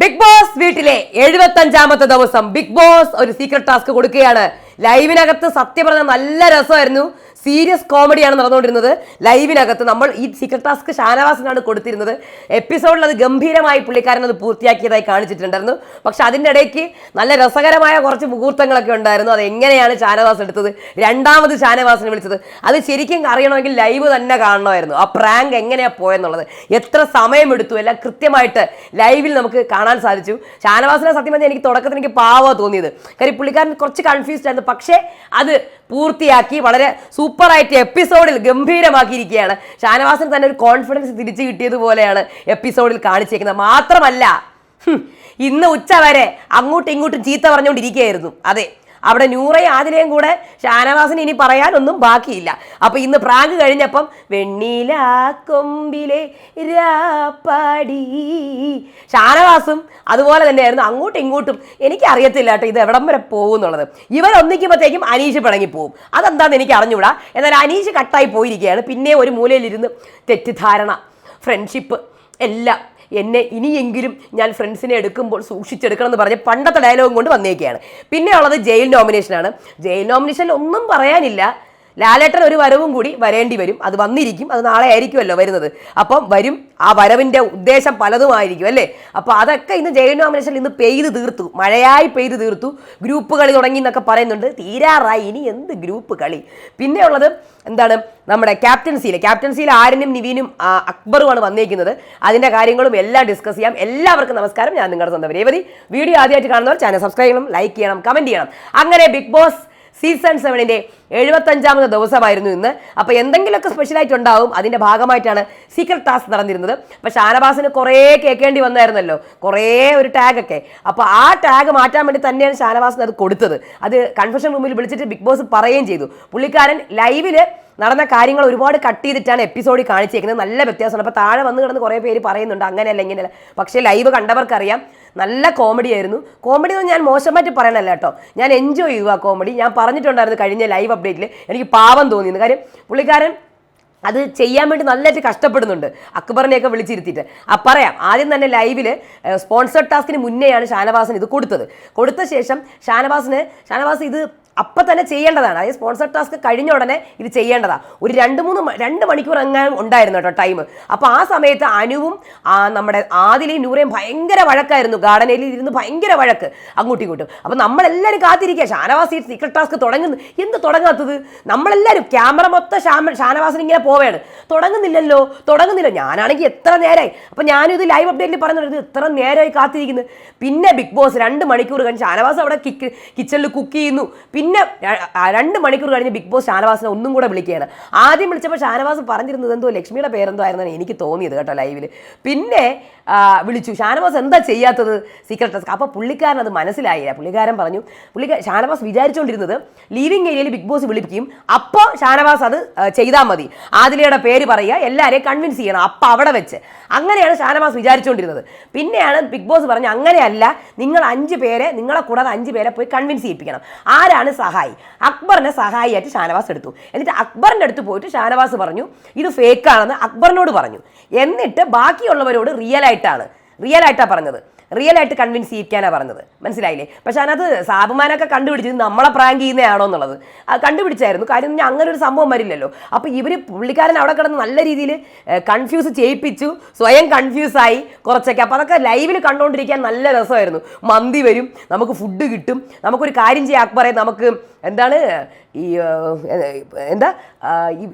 Big boss വീട്ടിലെ എഴുപത്തഞ്ചാമത്തെ ദിവസം ബിഗ് ബോസ് ഒരു സീക്രട്ട് ടാസ്ക് കൊടുക്കുകയാണ്. ലൈവിനകത്ത് സത്യം പറഞ്ഞാൽ നല്ല രസമായിരുന്നു. സീരിയസ് കോമഡിയാണ് നടന്നുകൊണ്ടിരുന്നത്. ലൈവിനകത്ത് നമ്മൾ ഈ സീക്രട്ട് ടാസ്ക് ഷാനവാസിനാണ് കൊടുത്തിരുന്നത്. എപ്പിസോഡിൽ അത് ഗംഭീരമായി പുള്ളിക്കാരൻ അത് പൂർത്തിയാക്കിയതായി കാണിച്ചിട്ടുണ്ടായിരുന്നു. പക്ഷെ അതിന്റെ ഇടയ്ക്ക് നല്ല രസകരമായ കുറച്ച് മുഹൂർത്തങ്ങളൊക്കെ ഉണ്ടായിരുന്നു. അത് എങ്ങനെയാണ് ഷാനവാസ് എടുത്തത്? രണ്ടാമത് ഷാനവാസിനെ വിളിച്ചത്. അത് ശരിക്കും അറിയണമെങ്കിൽ ലൈവ് തന്നെ കാണണമായിരുന്നു. ആ പ്രാങ്ക് എങ്ങനെയാണ് പോയെന്നുള്ളത്. എത്ര സമയമെടുത്തു. എല്ലാം കൃത്യമായിട്ട് ലൈവിൽ നമുക്ക് കാണാൻ സാധിച്ചു. ഷാനവാസിനെ സത്യം പറഞ്ഞാൽ എനിക്ക് തുടക്കത്തിൽ എനിക്ക് പാവ തോന്നിയത്. കാര്യം പുള്ളിക്കാരൻ കുറച്ച് കൺഫ്യൂസ്ഡ് ആയിരുന്നു. പക്ഷേ അത് പൂർത്തിയാക്കി വളരെ സൂപ്പറായിട്ട് എപ്പിസോഡിൽ ഗംഭീരമാക്കിയിരിക്കുകയാണ്. ഷാനവാസൻ തന്നെ ഒരു കോൺഫിഡൻസ് തിരിച്ചു കിട്ടിയതുപോലെയാണ് എപ്പിസോഡിൽ കാണിച്ചേക്കുന്നത്. മാത്രമല്ല ഇന്ന് ഉച്ച വരെ അങ്ങോട്ടും ഇങ്ങോട്ടും ചീത്ത പറഞ്ഞുകൊണ്ടിരിക്കുകയായിരുന്നു. അതെ അവിടെ നൂറയും ആതിരയും കൂടെ ഷാനവാസിന് ഇനി പറയാനൊന്നും ബാക്കിയില്ല. അപ്പൊ ഇന്ന് പ്രാങ്ക് കഴിഞ്ഞപ്പം വെണ്ണില കൊമ്പിലെ രാപ്പാടി. ഷാനവാസും അതുപോലെ തന്നെയായിരുന്നു അങ്ങോട്ടും ഇങ്ങോട്ടും. എനിക്ക് അറിയത്തില്ല കേട്ടോ ഇത് എവിടം വരെ പോകും എന്നുള്ളത് ഇവരൊന്നിക്കുമ്പോഴത്തേക്കും അനീഷ് പിണങ്ങി പോകും അതെന്താണെന്ന് എനിക്ക് അറിഞ്ഞൂടാ എന്നാൽ അനീഷ് കട്ടായി പോയിരിക്കുകയാണ്. പിന്നെ ഒരു മൂലയിലിരുന്ന് തെറ്റിദ്ധാരണ ഫ്രണ്ട്ഷിപ്പ് എല്ലാം. എന്നെ ഇനിയെങ്കിലും ഞാൻ ഫ്രണ്ട്സിനെ എടുക്കുമ്പോൾ സൂക്ഷിച്ചെടുക്കണം എന്ന് പറഞ്ഞ് പണ്ടത്തെ ഡയലോഗും കൊണ്ട് വന്നേക്കുകയാണ്. പിന്നെ ഉള്ളത് ജയിൽ നോമിനേഷനാണ് ജയിൽ നോമിനേഷനിൽ ഒന്നും പറയാനില്ല. ലാലേട്ടൻ ഒരു വരവും കൂടി വരേണ്ടി വരും. അത് വന്നിരിക്കും. അത് നാളെ ആയിരിക്കുമല്ലോ വരുന്നത്. അപ്പം വരും. ആ വരവിന്റെ ഉദ്ദേശം പലതുമായിരിക്കും അല്ലേ? അപ്പോൾ അതൊക്കെ ഇന്ന് ജയിൽ നോമിനേഷൻ ഇന്ന് പെയ്ത് തീർത്തു. മഴയായി പെയ്ത് തീർത്തു. ഗ്രൂപ്പ് കളി തുടങ്ങി എന്നൊക്കെ പറയുന്നുണ്ട്. തീരാറായി. ഇനി എന്ത് ഗ്രൂപ്പ് കളി? പിന്നെ ഉള്ളത് എന്താണ്? നമ്മുടെ ക്യാപ്റ്റൻസിയിൽ ക്യാപ്റ്റൻസിയിൽ ആരനും നിവീനും അക്ബറുമാണ് വന്നേക്കുന്നത്. അതിന്റെ കാര്യങ്ങളും എല്ലാം ഡിസ്കസ് ചെയ്യാം. എല്ലാവർക്കും നമസ്കാരം. ഞാൻ നിങ്ങളുടെ സ്വന്തം രേവതി. വീഡിയോ ആദ്യമായിട്ട് കാണുന്നവർ ചാനൽ സബ്സ്ക്രൈബ് ചെയ്യണം ലൈക്ക് ചെയ്യണം കമന്റ് ചെയ്യണം. അങ്ങനെ ബിഗ് ബോസ് സീസൺ സെവനിന്റെ എഴുപത്തഞ്ചാമത് ദിവസമായിരുന്നു ഇന്ന്. അപ്പോൾ എന്തെങ്കിലുമൊക്കെ സ്പെഷ്യലായിട്ട് ഉണ്ടാവും അതിന്റെ ഭാഗമായിട്ടാണ് സീക്രട്ട് ടാസ്ക് നടന്നിരുന്നത്. പക്ഷെ ഷാനവാസിന് കുറേ കേൾക്കേണ്ടി വന്നായിരുന്നല്ലോ. കുറേ ഒരു ടാഗൊക്കെ അപ്പോൾ ആ ടാഗ് മാറ്റാൻ വേണ്ടി തന്നെയാണ് ഷാനവാസിന് അത് കൊടുത്തത്. അത് കൺഫെഷൻ റൂമിൽ വിളിച്ചിട്ട് ബിഗ് ബോസ് പറയുകയും ചെയ്തു. പുള്ളിക്കാരൻ ലൈവിൽ നടന്ന കാര്യങ്ങൾ ഒരുപാട് കട്ട് ചെയ്തിട്ടാണ് എപ്പിസോഡിൽ കാണിച്ചേക്കുന്നത്. നല്ല വ്യത്യാസമാണ്. അപ്പോൾ താഴെ വന്ന് കിടന്ന് കുറേ പേര് പറയുന്നുണ്ട് അങ്ങനെയല്ല ഇങ്ങനെയല്ല. പക്ഷേ ലൈവ് കണ്ടവർക്കറിയാം. നല്ല കോമഡി ആയിരുന്നു. കോമഡി എന്ന് ഞാൻ മോശമായിട്ട് പറയണല്ല കേട്ടോ. ഞാൻ എൻജോയ് ചെയ്തു ആ കോമഡി ഞാൻ പറഞ്ഞിട്ടുണ്ടായിരുന്നു കഴിഞ്ഞ ലൈവ് അപ്ഡേറ്റിൽ എനിക്ക് പാവം തോന്നിയിരുന്നു കാര്യം പുള്ളിക്കാരൻ അത് ചെയ്യാൻ വേണ്ടി നല്ലതായിട്ട് കഷ്ടപ്പെടുന്നുണ്ട്. അക്ബറിനെയൊക്കെ വിളിച്ചിരുത്തിയിട്ട്. ആ പറയാം. ആദ്യം തന്നെ ലൈവിൽ സ്പോൺസർ ടാസ്കിന് മുന്നേയാണ് ഷാനവാസിന് ഇത് കൊടുത്തത്. കൊടുത്ത ശേഷം ഷാനവാസിന് ഷാനവാസ് ഇത് അപ്പം തന്നെ ചെയ്യേണ്ടതാണ്. അതായത് സ്പോൺസർ ടാസ്ക് കഴിഞ്ഞ ഉടനെ ഇത് ചെയ്യേണ്ടതാണ് ഒരു രണ്ട് മൂന്ന് രണ്ട് മണിക്കൂർ അങ്ങനെ ഉണ്ടായിരുന്നു കേട്ടോ ടൈം അപ്പോൾ ആ സമയത്ത് അനുവും നമ്മുടെ ആദിലയും നൂറയും ഭയങ്കര വഴക്കായിരുന്നു. ഗാർഡനിൽ ഇരുന്ന് ഭയങ്കര വഴക്ക് അങ്ങോട്ടും ഇങ്ങോട്ടും. അപ്പോൾ നമ്മളെല്ലാവരും കാത്തിരിക്കുക. ഷാനവാസി സീക്രട്ട് ടാസ്ക് തുടങ്ങുന്നു. എന്ത് തുടങ്ങാത്തത്? നമ്മളെല്ലാവരും ക്യാമറ മൊത്തം ഷാനവാസിന് ഇങ്ങനെ പോവുകയാണ്. തുടങ്ങുന്നില്ലല്ലോ? തുടങ്ങുന്നില്ല. ഞാനാണെങ്കിൽ എത്ര നേരമായി അപ്പം ഇത് ലൈവ് അപ്ഡേറ്റിൽ പറയുന്നത് ഇത്ര നേരമായി കാത്തിരിക്കുന്നു. പിന്നെ ബിഗ് ബോസ് രണ്ട് മണിക്കൂർ കഴിഞ്ഞ് ഷാനവാസ് അവിടെ കിച്ചണിൽ കുക്ക് ചെയ്യുന്നു. പിന്നെ ആ രണ്ട് മണിക്കൂർ കഴിഞ്ഞ് ബിഗ് ബോസ് ഷാനവാസിനെ ഒന്നും കൂടെ വിളിക്കുകയാണ്. ആദ്യം വിളിച്ചപ്പോൾ ഷാനവാസ് പറഞ്ഞിരുന്നത് എന്തോ ലക്ഷ്മിയുടെ പേരെന്തോ ആയിരുന്നാണ് എനിക്ക് തോന്നിയത് കേട്ടോ ലൈവിൽ പിന്നെ വിളിച്ചു. ഷാനവാസ് എന്താ ചെയ്യാത്തത്? സീക്രട്ട് ടാസ്ക് അപ്പോൾ പുള്ളിക്കാരൻ അത് മനസ്സിലായില്ല. പുള്ളിക്കാരൻ പറഞ്ഞു പുള്ളിക്കാരൻ ഷാനവാസ് വിചാരിച്ചുകൊണ്ടിരുന്നത് ലീവിംഗ് ഏരിയയിൽ ബിഗ് ബോസ് വിളിപ്പിക്കും. അപ്പോൾ ഷാനവാസ് അത് ചെയ്താൽ മതി. ആദിലയുടെ പേര് പറയുക എല്ലാവരെയും കൺവിൻസ് ചെയ്യണം. അപ്പോൾ അവിടെ വെച്ച്. അങ്ങനെയാണ് ഷാനവാസ് വിചാരിച്ചുകൊണ്ടിരുന്നത് പിന്നെയാണ് ബിഗ് ബോസ് പറഞ്ഞു അങ്ങനെയല്ല നിങ്ങൾ അഞ്ച് പേരെ നിങ്ങളെ കൂടാതെ അഞ്ച് പേരെ പോയി കൺവിൻസ് ചെയ്യിപ്പിക്കണം. ആരാണ് സഹായി. അക്ബറിനെ സഹായിയായിട്ട് ഷാനവാസ് എടുത്തു. എന്നിട്ട് അക്ബറിന്റെ അടുത്ത് പോയിട്ട് ഷാനവാസ് പറഞ്ഞു ഇത് ഫേക്കാണെന്ന് അക്ബറിനോട് പറഞ്ഞു. എന്നിട്ട് ബാക്കിയുള്ളവരോട് റിയൽ ആയിട്ടാണ്. റിയൽ ആയിട്ടാണ് പറഞ്ഞത്. റിയൽ ആയിട്ട് കൺവിൻസ് ചെയ്യിക്കാനാണ് പറഞ്ഞത്. മനസ്സിലായില്ലേ? പക്ഷെ അതിനകത്ത് സാബുമാനൊക്കെ കണ്ടുപിടിച്ചത് നമ്മളെ പ്രാങ്ക് ചെയ്യുന്നതാണോ എന്നുള്ളത്. അത് കണ്ടുപിടിച്ചായിരുന്നു. കാര്യം പറഞ്ഞാൽ അങ്ങനെ ഒരു സംഭവം വരില്ലല്ലോ. അപ്പോൾ ഇവർ പുള്ളിക്കാരൻ അവിടെ കിടന്ന് നല്ല രീതിയിൽ കൺഫ്യൂസ് ചെയ്യിപ്പിച്ചു. സ്വയം കൺഫ്യൂസായി കുറച്ചൊക്കെ. അപ്പോൾ അതൊക്കെ ലൈവിൽ കണ്ടുകൊണ്ടിരിക്കാൻ നല്ല രസമായിരുന്നു. മന്തി വരും നമുക്ക് ഫുഡ് കിട്ടും. നമുക്കൊരു കാര്യം ചെയ്യാൻ അക്ബറെ നമുക്ക് എന്താണ് ഈ എന്താ?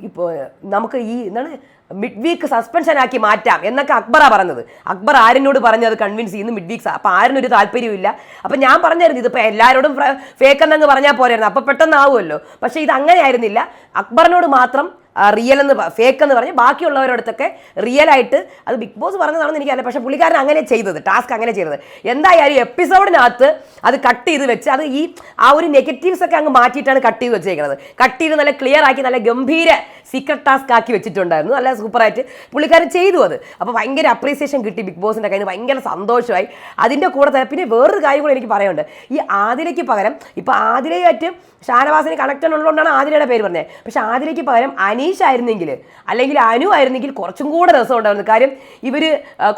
ഇപ്പോൾ നമുക്ക് ഈ എന്താണ്? മിഡ് വീക്ക് സസ്പെൻഷൻ ആക്കി മാറ്റാം എന്നൊക്കെ അക്ബറാ പറഞ്ഞത്. അക്ബർ ആരിനോട് പറഞ്ഞത് കൺവിൻസ് ചെയ്യുന്നു മിഡ് വീക്ക് അപ്പോൾ ആരിനൊരു താല്പര്യമില്ല അപ്പം ഞാൻ പറഞ്ഞായിരുന്നു ഇതിപ്പോൾ എല്ലാവരോടും ഫേക്ക് എന്നങ്ങ് പറഞ്ഞാൽ പോരായിരുന്നു. അപ്പോൾ പെട്ടെന്ന് ആവുമല്ലോ പക്ഷേ ഇത് അങ്ങനെയായിരുന്നില്ല. അക്ബറിനോട് മാത്രം റിയൽ എന്ന് ഫേക്ക് എന്ന് പറഞ്ഞ് ബാക്കിയുള്ളവരോടത്തൊക്കെ റിയൽ ആയിട്ട് അത് ബിഗ് ബോസ് പറഞ്ഞതാണെന്ന് എനിക്കറിയാം. പക്ഷേ പുള്ളിക്കാരൻ അങ്ങനെ ചെയ്തത് ടാസ്ക് അങ്ങനെ ചെയ്തത്. എന്തായാലും എപ്പിസോഡിനകത്ത് അത് കട്ട് ചെയ്ത് വെച്ച് അത് ഈ ആ ഒരു നെഗറ്റീവ്സ് ഒക്കെ അങ്ങ് മാറ്റിയിട്ടാണ് കട്ട് ചെയ്ത് വെച്ചേക്കുന്നത് കട്ട് ചെയ്ത് നല്ല ക്ലിയർ ആക്കി നല്ല ഗംഭീര സീക്രട്ട് ടാസ്ക് ആക്കി വെച്ചിട്ടുണ്ടായിരുന്നു. നല്ല സൂപ്പറായിട്ട് പുള്ളിക്കാരൻ ചെയ്തു അത്. അപ്പോൾ ഭയങ്കര അപ്രീസിയേഷൻ കിട്ടി ബിഗ് ബോസിന്റെ കയ്യിൽ നിന്ന്. ഭയങ്കര സന്തോഷമായി. അതിന്റെ കൂടെ തന്നെ പിന്നെ വേറൊരു കാര്യം കൂടെ എനിക്ക് പറയാനുണ്ട്. ഈ ആതിരയ്ക്ക് പകരം ഇപ്പോൾ ആതിരയായിട്ട് ഷാനവാസിന് കണക്ഷൻ ഉള്ളതുകൊണ്ടാണ് ആതിരയുടെ പേര് പറഞ്ഞത്. പക്ഷെ ആതിരയ്ക്ക് പകരം അനീഷ് ആയിരുന്നെങ്കിൽ അല്ലെങ്കിൽ അനു ആയിരുന്നെങ്കിൽ കുറച്ചും കൂടെ രസം ഉണ്ടായിരുന്നു. കാര്യം ഇവർ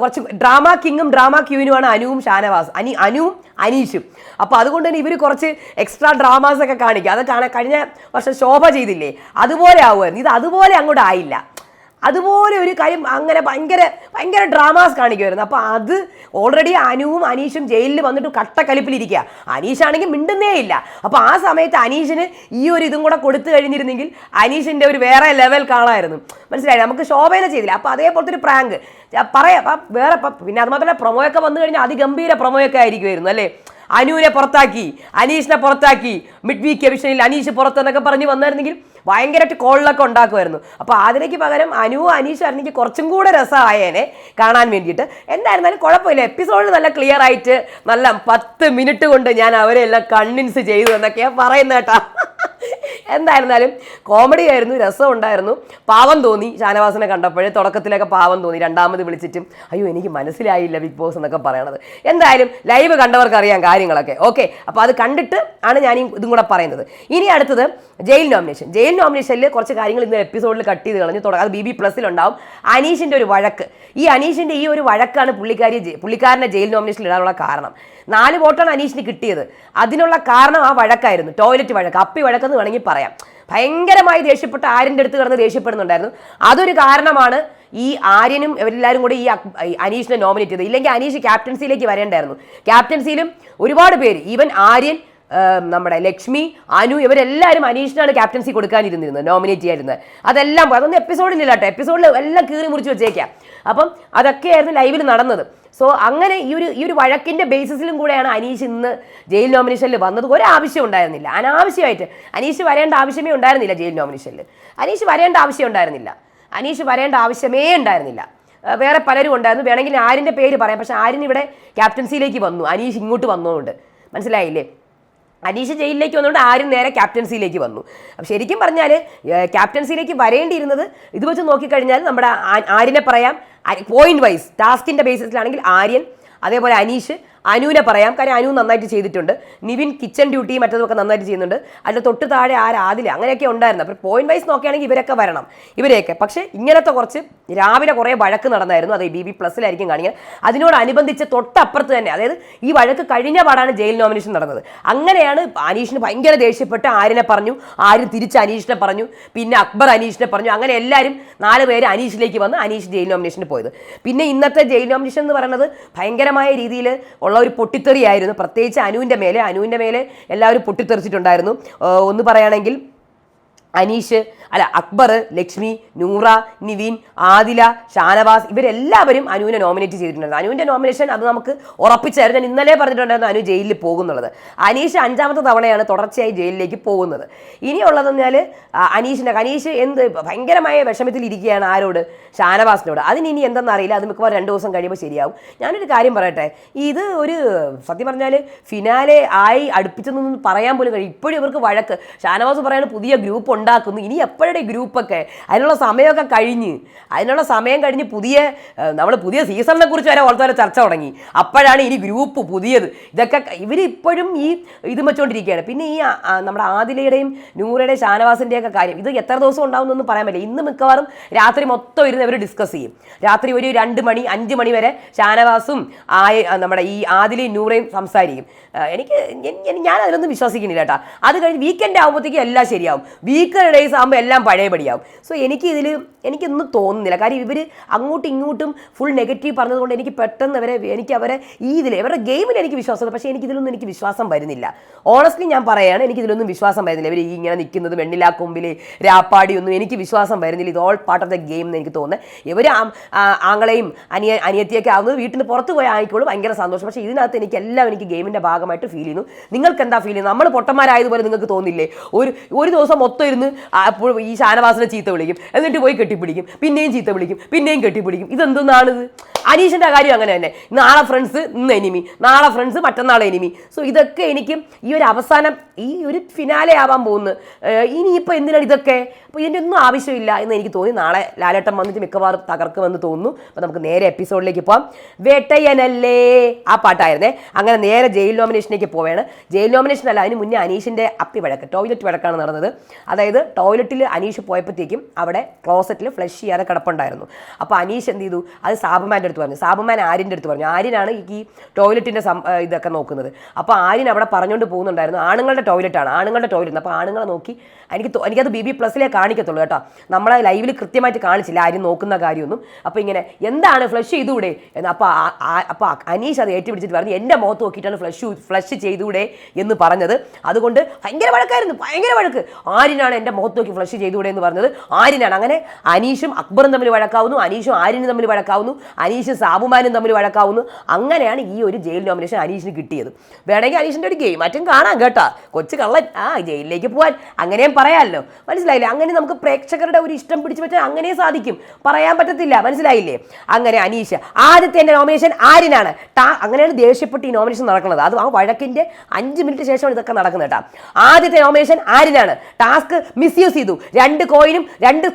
കുറച്ച് ഡ്രാമ കിങ്ങും ഡ്രാമ ക്യൂനുമാണ് അനുവും ഷാനവാസ് അനി അനുവും അനീഷും. അപ്പോൾ അതുകൊണ്ട് തന്നെ ഇവർ കുറച്ച് എക്സ്ട്രാ ഡ്രാമാസ് ഒക്കെ കാണിക്കുക അതൊക്കെ കഴിഞ്ഞ വർഷം ശോഭ ചെയ്തില്ലേ? അതുപോലെ ആവുമായിരുന്നു. ഇത് അതുപോലെ അങ്ങോട്ട് ആയില്ല. അതുപോലെ ഒരു കാര്യം അങ്ങനെ ഭയങ്കര ഭയങ്കര ഡ്രാമാസ് കാണിക്കുമായിരുന്നു അപ്പോൾ അത് ഓൾറെഡി അനുവും അനീഷും ജയിലിൽ വന്നിട്ട് കട്ടക്കലിപ്പിലിരിക്കുക അനീഷാണെങ്കിൽ മിണ്ടുന്നേ ഇല്ല. അപ്പോൾ ആ സമയത്ത് അനീഷിന് ഈ ഒരു ഇതും കൂടെ കൊടുത്തു കഴിഞ്ഞിരുന്നെങ്കിൽ അനീഷിന്റെ ഒരു വേറെ ലെവൽ കാണാമായിരുന്നു മനസ്സിലായി? നമുക്ക് ശോഭന ചെയ്തില്ല. അപ്പോൾ അതേപോലത്തെ ഒരു പ്രാങ്ക് പറയാം. അപ്പം വേറെ പിന്നെ അത് മാത്രമല്ല പ്രൊമോയൊക്കെ വന്നു കഴിഞ്ഞാൽ അതിഗംഭീര പ്രൊമോയൊക്കെ ആയിരിക്കുമായിരുന്നു അല്ലേ? അനുവിനെ പുറത്താക്കി അനീഷിനെ പുറത്താക്കി. മിഡ് വീക്ക് എവിഷനിൽ അനീഷ് പുറത്തെന്നൊക്കെ പറഞ്ഞ് വന്നായിരുന്നെങ്കിൽ ഭയങ്കരമായിട്ട് കോളിലൊക്കെ ഉണ്ടാക്കുമായിരുന്നു. അപ്പോൾ അതിലേക്ക് പകരം അനുവും അനീഷ് ആയിരുന്നെങ്കിൽ കുറച്ചും കൂടെ രസമായേനെ കാണാൻ വേണ്ടിയിട്ട്. എന്തായിരുന്നാലും കുഴപ്പമില്ല. എപ്പിസോഡ് നല്ല ക്ലിയർ ആയിട്ട് നല്ല പത്ത് മിനിറ്റ് കൊണ്ട് ഞാൻ അവരെ എല്ലാം കൺവിൻസ് ചെയ്തു എന്നൊക്കെയാണ് പറയുന്നത് കേട്ടോ. എന്തായിരുന്നാലും കോമഡി ആയിരുന്നു രസം ഉണ്ടായിരുന്നു. പാവം തോന്നി ഷാനവാസിനെ കണ്ടപ്പോഴേ തുടക്കത്തിലൊക്കെ പാവം തോന്നി. രണ്ടാമത് വിളിച്ചിട്ടും അയ്യോ എനിക്ക് മനസ്സിലായില്ല ബിഗ് ബോസ് എന്നൊക്കെ പറയണത്. എന്തായാലും ലൈവ് കണ്ടവർക്ക് അറിയാം കാര്യങ്ങളൊക്കെ. ഓക്കെ അപ്പോൾ അത് കണ്ടിട്ട് ആണ് ഞാൻ ഇതും കൂടെ പറയുന്നത്. ഇനി അടുത്തത് ജയിൽ നോമിനേഷൻ ജയിൽ നോമിനേഷനിൽ കുറച്ച് കാര്യങ്ങൾ ഇന്ന് എപ്പിസോഡിൽ കട്ട് ചെയ്ത് കളഞ്ഞു തുടങ്ങാം അത് ബി ബി പ്ലസിലുണ്ടാവും അനീഷിന്റെ ഒരു വഴക്ക്. ഈ അനീഷിന്റെ ഈ ഒരു വഴക്കാണ് പുള്ളിക്കാരി പുള്ളിക്കാരനെ ജയിൽ നോമിനേഷനിൽ ഇടാനുള്ള കാരണം. നാല് വോട്ടാണ് അനീഷിന് കിട്ടിയത്. അതിനുള്ള കാരണം ആ വഴക്കായിരുന്നു. ടോയ്ലറ്റ് വഴക്ക്. അപ്പി വഴക്കെന്ന് വേണമെങ്കിൽ പറയാം. ഭയങ്കരമായി ദേഷ്യപ്പെട്ട ആര്യന്റെ അടുത്ത് കിടന്ന് ദേഷ്യപ്പെടുന്നുണ്ടായിരുന്നു. അതൊരു കാരണമാണ് ഈ ആര്യനും എല്ലാവരും കൂടി ഈ അനീഷിനെ നോമിനേറ്റ് ചെയ്തത്. ഇല്ലെങ്കിൽ അനീഷ് ക്യാപ്റ്റൻസിയിലേക്ക് വരേണ്ടായിരുന്നു. ക്യാപ്റ്റൻസിയിലും ഒരുപാട് പേര് ഈവൻ ആര്യൻ നമ്മുടെ ലക്ഷ്മി അനു ഇവരെല്ലാവരും അനീഷിനാണ് ക്യാപ്റ്റൻസി കൊടുക്കാനിരുന്നിരുന്നത് നോമിനേറ്റ് ചെയ്യാതിരുന്നത്. അതെല്ലാം. അതൊന്നും എപ്പിസോഡിലില്ല കേട്ടോ. എപ്പിസോഡിൽ എല്ലാം കീറി മുറിച്ച് വെച്ചേക്കാം. അപ്പം അതൊക്കെയായിരുന്നു ലൈവിൽ നടന്നത്. സോ അങ്ങനെ ഈ ഒരു ഈ ഒരു വഴക്കിന്റെ ബേസിസിലും കൂടെയാണ് അനീഷ് ഇന്ന് ജയിൽ നോമിനേഷനിൽ വന്നത്. ഒരു ആവശ്യം ഉണ്ടായിരുന്നില്ല. അനാവശ്യമായിട്ട് അനീഷ് വരേണ്ട ആവശ്യമേ ഉണ്ടായിരുന്നില്ല ജയിൽ നോമിനേഷനിൽ അനീഷ് വരേണ്ട ആവശ്യം ഉണ്ടായിരുന്നില്ല. അനീഷ് വരേണ്ട ആവശ്യമേ ഉണ്ടായിരുന്നില്ല. വേറെ പലരും ഉണ്ടായിരുന്നു. വേണമെങ്കിൽ ആരിന്റെ പേര് പറയാം. പക്ഷെ ആരിന് ഇവിടെ ക്യാപ്റ്റൻസിയിലേക്ക് വന്നു. അനീഷ് ഇങ്ങോട്ട് വന്നതുകൊണ്ട് മനസ്സിലായില്ലേ? അനീഷ് ജയിലിലേക്ക് വന്നുകൊണ്ട് ആരും നേരെ ക്യാപ്റ്റൻസിയിലേക്ക് വന്നു. അപ്പം ശരിക്കും പറഞ്ഞാൽ ക്യാപ്റ്റൻസിയിലേക്ക് വരേണ്ടിയിരുന്നത് ഇത് വെച്ച് നോക്കിക്കഴിഞ്ഞാൽ നമ്മുടെ ആര്യനെ പറയാം. പോയിന്റ് വൈസ് ടാസ്കിന്റെ ബേസിസിലാണെങ്കിൽ ആര്യൻ അതേപോലെ അനീഷ് അനുവിനെ പറയാം. കാര്യം അനു നന്നായിട്ട് ചെയ്തിട്ടുണ്ട്. നിവിൻ കിച്ചൺ ഡ്യൂട്ടി മറ്റതൊക്കെ നന്നായിട്ട് ചെയ്യുന്നുണ്ട്. അതിന്റെ തൊട്ട് താഴെ ആരാതില്ല അങ്ങനെയൊക്കെ ഉണ്ടായിരുന്നു. അപ്പോൾ പോയിന്റ് വൈസ് നോക്കുകയാണെങ്കിൽ ഇവരൊക്കെ വരണം. ഇവരെയൊക്കെ. പക്ഷേ ഇങ്ങനത്തെ കുറച്ച് രാവിലെ കുറേ വഴക്ക് നടന്നായിരുന്നു. അത് ബി ബി പ്ലസ്സിലായിരിക്കും കാണിക്കുന്നത് അതിനോടനുബന്ധിച്ച് തൊട്ടപ്പുറത്ത് തന്നെ അതായത് ഈ വഴക്ക് കഴിഞ്ഞ പാടാണ് ജയിൽ നോമിനേഷൻ നടന്നത്. അങ്ങനെയാണ് അനീഷിന് ഭയങ്കര ദേഷ്യപ്പെട്ട് ആരിനെ പറഞ്ഞു. ആരും തിരിച്ച് അനീഷിനെ പറഞ്ഞു. പിന്നെ അക്ബർ അനീഷിനെ പറഞ്ഞു. അങ്ങനെ എല്ലാവരും നാല് പേര് അനീഷിലേക്ക് വന്ന് അനീഷ് ജയിൽ നോമിനേഷന് പോയത്. പിന്നെ ഇന്നത്തെ ജയിൽ നോമിനേഷൻ എന്ന് പറയുന്നത് ഭയങ്കരമായ രീതിയിൽ ഉള്ള ഒരു പൊട്ടിത്തെറിയായിരുന്നു. പ്രത്യേകിച്ച് അനുവിന്റെ മേലെ അനുവിന്റെ മേലെ എല്ലാവരും പൊട്ടിത്തെറിച്ചിട്ടുണ്ടായിരുന്നു. ഒന്ന് പറയുകയാണെങ്കിൽ അനീഷ് അല്ല അക്ബർ ലക്ഷ്മി നൂറ നിവിൻ ആദില ഷാനവാസ് ഇവരെല്ലാവരും അനുവിനെ നോമിനേറ്റ് ചെയ്തിട്ടുണ്ടായിരുന്നു. അനുവിന്റെ നോമിനേഷൻ അത് നമുക്ക് ഉറപ്പിച്ചായിരുന്നു ഞാൻ ഇന്നലെ പറഞ്ഞിട്ടുണ്ടായിരുന്നു അനു ജയിലിൽ പോകുന്നുള്ളത്. അനീഷ് അഞ്ചാമത്തെ തവണയാണ് തുടർച്ചയായി ജയിലിലേക്ക് പോകുന്നത്. ഇനിയുള്ളതെന്ന് പറഞ്ഞാൽ അനീഷിന്റെ അനീഷ് എന്ത് ഭയങ്കരമായ വിഷമത്തിലിരിക്കുകയാണ് ആരോട്? ഷാനവാസിനോട്. അതിന് ഇനി എന്തെന്ന് അറിയില്ല. അത് മിക്കവാറും രണ്ട് ദിവസം കഴിയുമ്പോൾ ശരിയാവും. ഞാനൊരു കാര്യം പറയട്ടെ. ഇത് ഒരു സത്യം പറഞ്ഞാൽ ഫിനാലെ ആയി അടുപ്പിച്ചെന്നൊന്നും പറയാൻ പോലും കഴിയും. ഇപ്പോഴും ഇവർക്ക് വഴക്ക്. ഷാനവാസ് പറയുന്ന പുതിയ ഗ്രൂപ്പ് ഉണ്ടാക്കുന്നു. ഇനി എപ്പോഴേ ഗ്രൂപ്പൊക്കെ? അതിനുള്ള സമയമൊക്കെ കഴിഞ്ഞ്. അതിനുള്ള സമയം കഴിഞ്ഞ് പുതിയ നമ്മൾ പുതിയ സീസണിനെ കുറിച്ച് വരെ ഓർത്ത് വരെ ചർച്ച തുടങ്ങി. അപ്പോഴാണ് ഇനി ഗ്രൂപ്പ് പുതിയത്. ഇതൊക്കെ ഇവർ ഇപ്പോഴും ഈ ഇത് വെച്ചുകൊണ്ടിരിക്കുകയാണ് പിന്നെ ഈ നമ്മുടെ ആദിലയുടെയും നൂറയുടെയും ഷാനവാസിന്റെയൊക്കെ കാര്യം. ഇത് എത്ര ദിവസം ഉണ്ടാവുമെന്നൊന്നും പറയാൻ പറ്റില്ല. ഇന്ന് മിക്കവാറും രാത്രി മൊത്തം ഇരുന്ന് ഇവർ ഡിസ്കസ് ചെയ്യും. രാത്രി ഒരു രണ്ട് മണി അഞ്ച് മണി വരെ ഷാനവാസും ആയ നമ്മുടെ ഈ ആദിലയും നൂറയും സംസാരിക്കും. എനിക്ക് ഞാൻ- അതിലൊന്നും വിശ്വസിക്കുന്നില്ല കേട്ടോ. അത് കഴിഞ്ഞ് വീക്കെൻഡ് ആകുമ്പോഴത്തേക്കും എല്ലാം ശരിയാവും. വീക്കെൻഡ് ഡേയ്സ് ആകുമ്പോൾ എല്ലാം പഴയപടിയാവും. സോ എനിക്ക് ഇതിൽ എനിക്കൊന്നും തോന്നുന്നില്ല. കാര്യം ഇവർ അങ്ങോട്ടും ഇങ്ങോട്ടും ഫുൾ നെഗറ്റീവ് പറഞ്ഞതുകൊണ്ട് എനിക്ക് പെട്ടെന്ന് അവരെ എനിക്ക് അവരെ ഈ ഇതിൽ ഇവരുടെ ഗെയിമിൽ എനിക്ക് വിശ്വാസമുണ്ട്. പക്ഷേ എനിക്ക് ഇതിലൊന്നും എനിക്ക് വിശ്വാസം വരുന്നില്ല. ഓണസ്റ്റ്ലി ഞാൻ പറയുകയാണ് എനിക്ക് ഇതിലൊന്നും വിശ്വാസം വരുന്നില്ല. ഇവർ ഈ ഇങ്ങനെ നിൽക്കുന്നത് വെണ്ണിലാ കൊമ്പിൽ രാപ്പാടിയൊന്നും എനിക്ക് വിശ്വാസം വരുന്നില്ല. ഇത് all part of the game എന്ന് എനിക്ക് തോന്നുന്നത്. ഇവർ ആങ്ങളെയും അനിയ അനിയത്തിയൊക്കെ ആവുന്നത് വീട്ടിന് പുറത്ത് പോയി ആയിക്കോളും. ഭയങ്കര സന്തോഷം. പക്ഷേ ഇതിനകത്ത് എനിക്ക് എല്ലാം എനിക്ക് ഗെയിമിന്റെ ഭാഗമായിട്ട് ഫീൽ ചെയ്യുന്നു. നിങ്ങൾക്ക് എന്താ ഫീൽ ചെയ്യുന്നത്? നമ്മൾ പൊട്ടന്മാരായതുപോലെ നിങ്ങൾക്ക് തോന്നില്ലേ? ഒരു ഒരു ദിവസം മൊത്തം ഇരുന്ന് അപ്പോൾ ഈ ഷാനവാസിനെ ചീത്ത വിളിക്കും. എന്നിട്ട് പോയി കെട്ടിപ്പിടിക്കും. പിന്നെയും ചീത്ത വിളിക്കും. പിന്നെയും കെട്ടിപ്പിടിക്കും. ഇതെന്തെന്നാണിത്? അനീഷിന്റെ കാര്യം അങ്ങനെ തന്നെ. നാളെ ഫ്രണ്ട്സ് ഇന്ന് എനിമി നാളെ ഫ്രണ്ട്സ് മറ്റന്നാൾ എനിമി സോ ഇതൊക്കെ എനിക്ക് ഈ ഒരു അവസാനം ഈ ഒരു ഫിനാലെ ആവാൻ പോകുന്നു. ഇനിയിപ്പോൾ എന്തിനാണ് ഇതൊക്കെ? അപ്പോൾ ഇതിന്റെ ഒന്നും ആവശ്യമില്ല എന്ന് എനിക്ക് തോന്നി. നാളെ ലാലേട്ടൻ വന്നിട്ട് മിക്കവാറും തകർക്കുമെന്ന് തോന്നുന്നു. അപ്പോൾ നമുക്ക് നേരെ എപ്പിസോഡിലേക്ക് പോവാം. വേട്ടയ്യനല്ലേ ആ പാട്ടായിരുന്നേ. അങ്ങനെ നേരെ ജയിൽ നോമിനേഷനിലേക്ക് പോവുകയാണ് ജയിൽ നോമിനേഷൻ അല്ല അതിന് മുന്നേ അനീഷിന്റെ അപ്പി വഴക്ക് ടോയ്ലറ്റ് വഴക്കാണ് നടന്നത്. അതായത് ടോയ്ലറ്റിൽ അനീഷ് പോയപ്പോഴത്തേക്കും അവിടെ ക്ലോസറ്റിൽ ഫ്ലഷ് ചെയ്യാതെ കിടപ്പുണ്ടായിരുന്നു. അപ്പോൾ അനീഷ് എന്ത് ചെയ്തു? അത് സാബുമാന്റെ അടുത്ത് പറഞ്ഞു. സാബുമാൻ ആര്യന്റെ അടുത്ത് പറഞ്ഞു. ആര്യനാണ് ഈ ടോയ്ലറ്റിന്റെ ഇതൊക്കെ നോക്കുന്നത്. അപ്പോൾ ആര്യൻ അവിടെ പറഞ്ഞുകൊണ്ട് പോകുന്നുണ്ടായിരുന്നു. ആണുങ്ങളുടെ ടോയ്ലറ്റാണ്. ആണുങ്ങളുടെ ടോയ്ലറ്റ്. അപ്പോൾ ആണുങ്ങളെ നോക്കി എനിക്ക് എനിക്കത് ബി ബി പ്ലസിലേ കാണിക്കത്തുള്ളൂ കേട്ടോ. നമ്മളെ ലൈവിൽ കൃത്യമായിട്ട് കാണിച്ചില്ല ആര്യം നോക്കുന്ന കാര്യമൊന്നും. അപ്പോൾ ഇങ്ങനെ എന്താണ് ഫ്ലഷ് ചെയ്തുകൂടെ എന്ന് അപ്പോൾ അപ്പോൾ അനീഷ് അത് ഏറ്റുപിടിച്ചിട്ട് പറഞ്ഞു എന്റെ മുഖത്ത് നോക്കിയിട്ടാണ് ഫ്ലഷ് ഫ്ലഷ് ചെയ്തുകൂടെ എന്ന് പറഞ്ഞത്. അതുകൊണ്ട് ഭയങ്കര വഴക്കായിരുന്നു. ഭയങ്കര വഴക്ക്. ആര്യനാണ് എന്റെ മുഖത്ത് നോക്കി ഫ്ലഷ് ചെയ്തുകൂടെ എന്ന് പറഞ്ഞത്. ആര്യനാണ്. അങ്ങനെ അനീഷും അക്ബറും തമ്മിൽ വഴക്കാവുന്നു. അനീഷും ആര്യനും തമ്മിൽ വഴക്കാവുന്നു. അനീഷും സാബുമാനും തമ്മിൽ വഴക്കാവുന്നു. അങ്ങനെയാണ് ഈ ഒരു ജയിൽ നോമിനേഷൻ അനീഷിന് കിട്ടിയത്. വേണമെങ്കിൽ അനീഷിന്റെ ഒരു ഗെയിം മറ്റും കാണാം കേട്ടോ. കൊച്ചു കള്ളൻ. ആ ജയിലിലേക്ക് പോകാൻ അങ്ങനെയും പറയാമല്ലോ മനസ്സിലായില്ലേ? അങ്ങനെ നമുക്ക് പ്രേക്ഷകരുടെ ഒരു ഇഷ്ടം പിടിച്ചു പറ്റാൻ അങ്ങനെ സാധിക്കും. പറയാൻ പറ്റത്തില്ല. മനസ്സിലായില്ലേ? അങ്ങനെ അനീഷ് ആദ്യത്തെ എന്റെ നോമിനേഷൻ ആരിനാണ് ടാ അങ്ങനെയാണ് ദേഷ്യപ്പെട്ട് ഈ നോമിനേഷൻ നടക്കുന്നത്. അത് ആ വഴക്കിന്റെ അഞ്ച് മിനിറ്റ് ശേഷമാണ് ഇതൊക്കെ നടക്കുന്നത് കേട്ടോ ആദ്യത്തെ നോമിനേഷൻ ആരിനാണ് ടാസ്ക് മിസ്യൂസ് ചെയ്തു. രണ്ട് കോയിനും രണ്ട്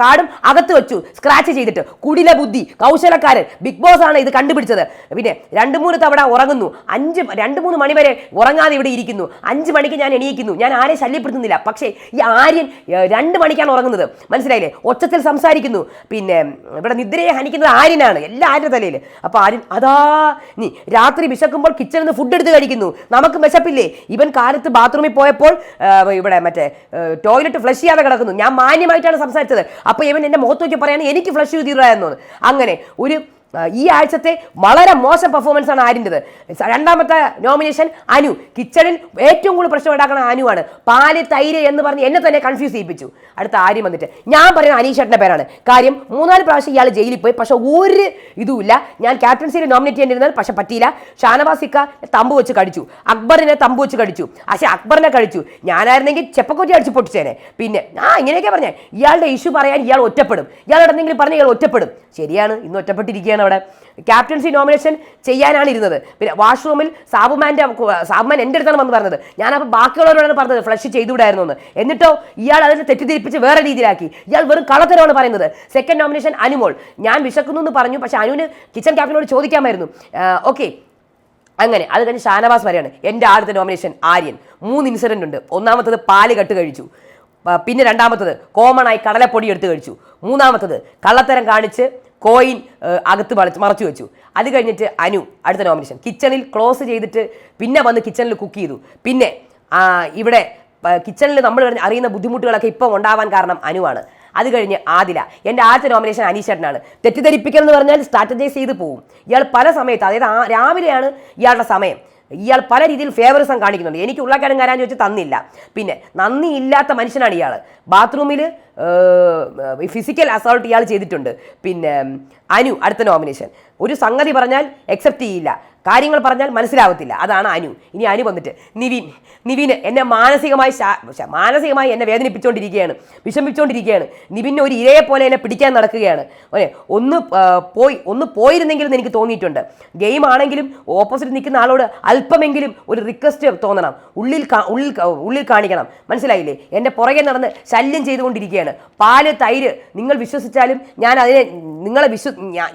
കാർഡും അകത്ത് വെച്ചു. സ്ക്രാച്ച് ചെയ്തിട്ട്. കുടില ബുദ്ധി കൗശലക്കാരൻ. ബിഗ് ബോസ് ആണ് ഇത് കണ്ടുപിടിച്ചത്. പിന്നെ രണ്ട് മൂന്ന് തവണ ഉറങ്ങുന്നു. അഞ്ച് രണ്ട് മൂന്ന് മണി വരെ ഉറങ്ങാതെ ഇവിടെ ഇരിക്കുന്നു. അഞ്ച് മണിക്ക് ഞാൻ എണീക്കുന്നു. ഞാൻ ആരെ ശല്യപ്പെടുത്തുന്നില്ല. പക്ഷേ ഈ ആര്യൻ രണ്ട് മണിക്കാണ് ഉറങ്ങുന്നത്. മനസ്സിലായില്ലേ? ഒച്ചത്തിൽ സംസാരിക്കുന്നു. പിന്നെ ഇവിടെ നിദ്രയെ ഹനിക്കുന്നത് ആര്യനാണ്. എല്ലാ ആര്യന്റെ തലയിൽ അപ്പോൾ ആര്യൻ അതാ നീ രാത്രി വിശക്കുമ്പോൾ കിച്ചണിൽ നിന്ന് ഫുഡ് എടുത്ത് കഴിക്കുന്നു. നമുക്ക് വിശപ്പില്ലേ? ഇവൻ കാലത്ത് ബാത്റൂമിൽ പോയപ്പോൾ ഇവിടെ മറ്റേ ടോയ്ലറ്റ് ഫ്ലഷ് ചെയ്യാതെ കിടക്കുന്നു. ഞാൻ മാന്യമായിട്ടാണ് സംസാരിച്ചത്. അപ്പോൾ ഇവൻ എന്റെ മുഖത്ത് നോക്കി പറയാണ് എനിക്ക് ഫ്ലഷ് ചെയ്തിരുന്നു അങ്ങനെ ഒരു ഈ ആഴ്ചത്തെ വളരെ മോശം പെർഫോമൻസ് ആണ് ആര്യന്റെത്. രണ്ടാമത്തെ നോമിനേഷൻ അനു. കിച്ചണിൽ ഏറ്റവും കൂടുതൽ പ്രശ്നം ഉണ്ടാക്കുന്ന അനുവാണ്. പാൽ തൈര് എന്ന് പറഞ്ഞ് എന്നെ തന്നെ കൺഫ്യൂസ് ചെയ്യിപ്പിച്ചു. അടുത്ത ആര്യം വന്നിട്ട് ഞാൻ പറയുന്ന അനീഷേട്ടന്റെ പേരാണ്. കാര്യം മൂന്നാൽ പ്രാവശ്യം ഇയാൾ ജയിലിൽ പോയി. പക്ഷേ ഒരു ഇതുമില്ല. ഞാൻ ക്യാപ്റ്റൻസിയിൽ നോമിനേറ്റ് ചെയ്യേണ്ടിരുന്നത് പക്ഷെ പറ്റിയില്ല. ഷാനവാസിക്ക തമ്പ് വെച്ച് കടിച്ചു. അക്ബറിനെ തമ്പ് വെച്ച് കടിച്ചു. പക്ഷേ അക്ബറിനെ കടിച്ചു. ഞാനായിരുന്നെങ്കിൽ ചെപ്പക്കുറ്റി അടിച്ച് പൊട്ടിച്ചേനെ. പിന്നെ ആ ഇങ്ങനെയൊക്കെ പറഞ്ഞേ. ഇയാളുടെ ഇഷ്യൂ പറയാൻ ഇയാൾ ഒറ്റപ്പെടും. ഇയാളുടെ എന്തെങ്കിലും പറഞ്ഞാൽ ഇയാൾ ഒറ്റപ്പെടും. ശരിയാണ് ഇന്ന് ഒറ്റപ്പെട്ടിരിക്കുകയാണ് അവിടെ. ക്യാപ്റ്റൻസി നോമിനേഷൻ ചെയ്യാനാണ് ഇരുന്നത്. പിന്നെ വാഷ്റൂമിൽ സാബുമാന്റെ സാബുമാൻ എന്റെ അടുത്താണ് വന്ന് പറഞ്ഞത്. ഞാനപ്പോൾ ബാക്കിയുള്ളവരോടാണ് പറഞ്ഞത് ഫ്ലഷ് ചെയ്തുകൂടായിരുന്നു എന്ന്. എന്നിട്ടോ ഇയാൾ അതിനെ തെറ്റിദ്ധരിപ്പിച്ച് വേറെ രീതിയിലാക്കി. ഇയാൾ വെറും കളത്തരമാണ് പറയുന്നത്. Second nomination Anumol. ഞാൻ വിശക്കുന്നു എന്ന് പറഞ്ഞു പക്ഷേ അനുവിന് കിച്ചൺ ക്യാപ്റ്റനോട് ചോദിക്കാമായിരുന്നു. ഓക്കെ അങ്ങനെ അത് കഴിഞ്ഞ് ഷാനവാസ് വരെയാണ് എന്റെ ആദ്യത്തെ നോമിനേഷൻ ആര്യൻ. മൂന്ന് ഇൻസിഡന്റ് ഉണ്ട്. ഒന്നാമത്തത് പാൽ കട്ട് കഴിച്ചു. പിന്നെ രണ്ടാമത്തത് കോമൺ ആയി കടലപ്പൊടി എടുത്ത് കഴിച്ചു. മൂന്നാമത്തത് കള്ളത്തരം കാണിച്ച് കോയിൻ അകത്ത് വളച്ച് മറച്ചു വെച്ചു. അത് കഴിഞ്ഞിട്ട് അനു അടുത്ത നോമിനേഷൻ കിച്ചണിൽ ക്ലോസ് ചെയ്തിട്ട് പിന്നെ വന്ന് കിച്ചണിൽ കുക്ക് ചെയ്തു. പിന്നെ ഇവിടെ കിച്ചണിൽ നമ്മൾ അറിയുന്ന ബുദ്ധിമുട്ടുകളൊക്കെ ഇപ്പം ഉണ്ടാവാൻ കാരണം അനുവാണ്. അത് കഴിഞ്ഞ് ആദില. എന്റെ ആദ്യത്തെ നോമിനേഷൻ അനീഷേട്ടനാണ്. തെറ്റിദ്ധരിപ്പിക്കൽ എന്ന് പറഞ്ഞാൽ സ്ട്രാറ്റജൈസ് ചെയ്ത് പോകും ഇയാൾ പല സമയത്ത് അതായത് ആ രാവിലെയാണ് ഇയാളുടെ സമയം. ഇയാൾ പല രീതിയിൽ ഫേവറിസം കാണിക്കുന്നുണ്ട്. എനിക്ക് ഉള്ളക്കാരൻ കരാൻ ചോദിച്ച് തന്നില്ല. പിന്നെ നന്ദി ഇല്ലാത്ത മനുഷ്യനാണ് ഇയാൾ. ബാത്റൂമിൽ ഫിസിക്കൽ അസോൾട്ട് ഇയാൾ ചെയ്തിട്ടുണ്ട്. പിന്നെ അനു അടുത്ത നോമിനേഷൻ ഒരു സംഗതി പറഞ്ഞാൽ അക്സെപ്റ്റ് ചെയ്യില്ല. കാര്യങ്ങൾ പറഞ്ഞാൽ മനസ്സിലാവത്തില്ല. അതാണ് അനു. ഇനി അനു വന്നിട്ട് നിവിൻ നിവിന് എന്നെ മാനസികമായി മാനസികമായി എന്നെ വേദനിപ്പിച്ചുകൊണ്ടിരിക്കുകയാണ് വിഷമിച്ചുകൊണ്ടിരിക്കുകയാണ് നിവിൻ ഒരു ഇരയെ പോലെ എന്നെ പിടിക്കാൻ നടക്കുകയാണ്. ഓനെ ഒന്ന് പോയി ഒന്ന് പോയിരുന്നെങ്കിലും എനിക്ക് തോന്നിയിട്ടുണ്ട്. ഗെയിം ആണെങ്കിലും ഓപ്പോസിറ്റ് നിൽക്കുന്ന ആളോട് അല്പമെങ്കിലും ഒരു റിക്വസ്റ്റ് തോന്നണം. ഉള്ളിൽ ഉള്ളിൽ ഉള്ളിൽ കാണിക്കണം. മനസ്സിലായില്ലേ? എന്റെ പുറകെ നടന്ന് ശല്യം ചെയ്തുകൊണ്ടിരിക്കുകയാണ്. പാൽ തൈര് നിങ്ങൾ വിശ്വസിച്ചാലും ഞാൻ അതിനെ നിങ്ങളെ വിശ്വ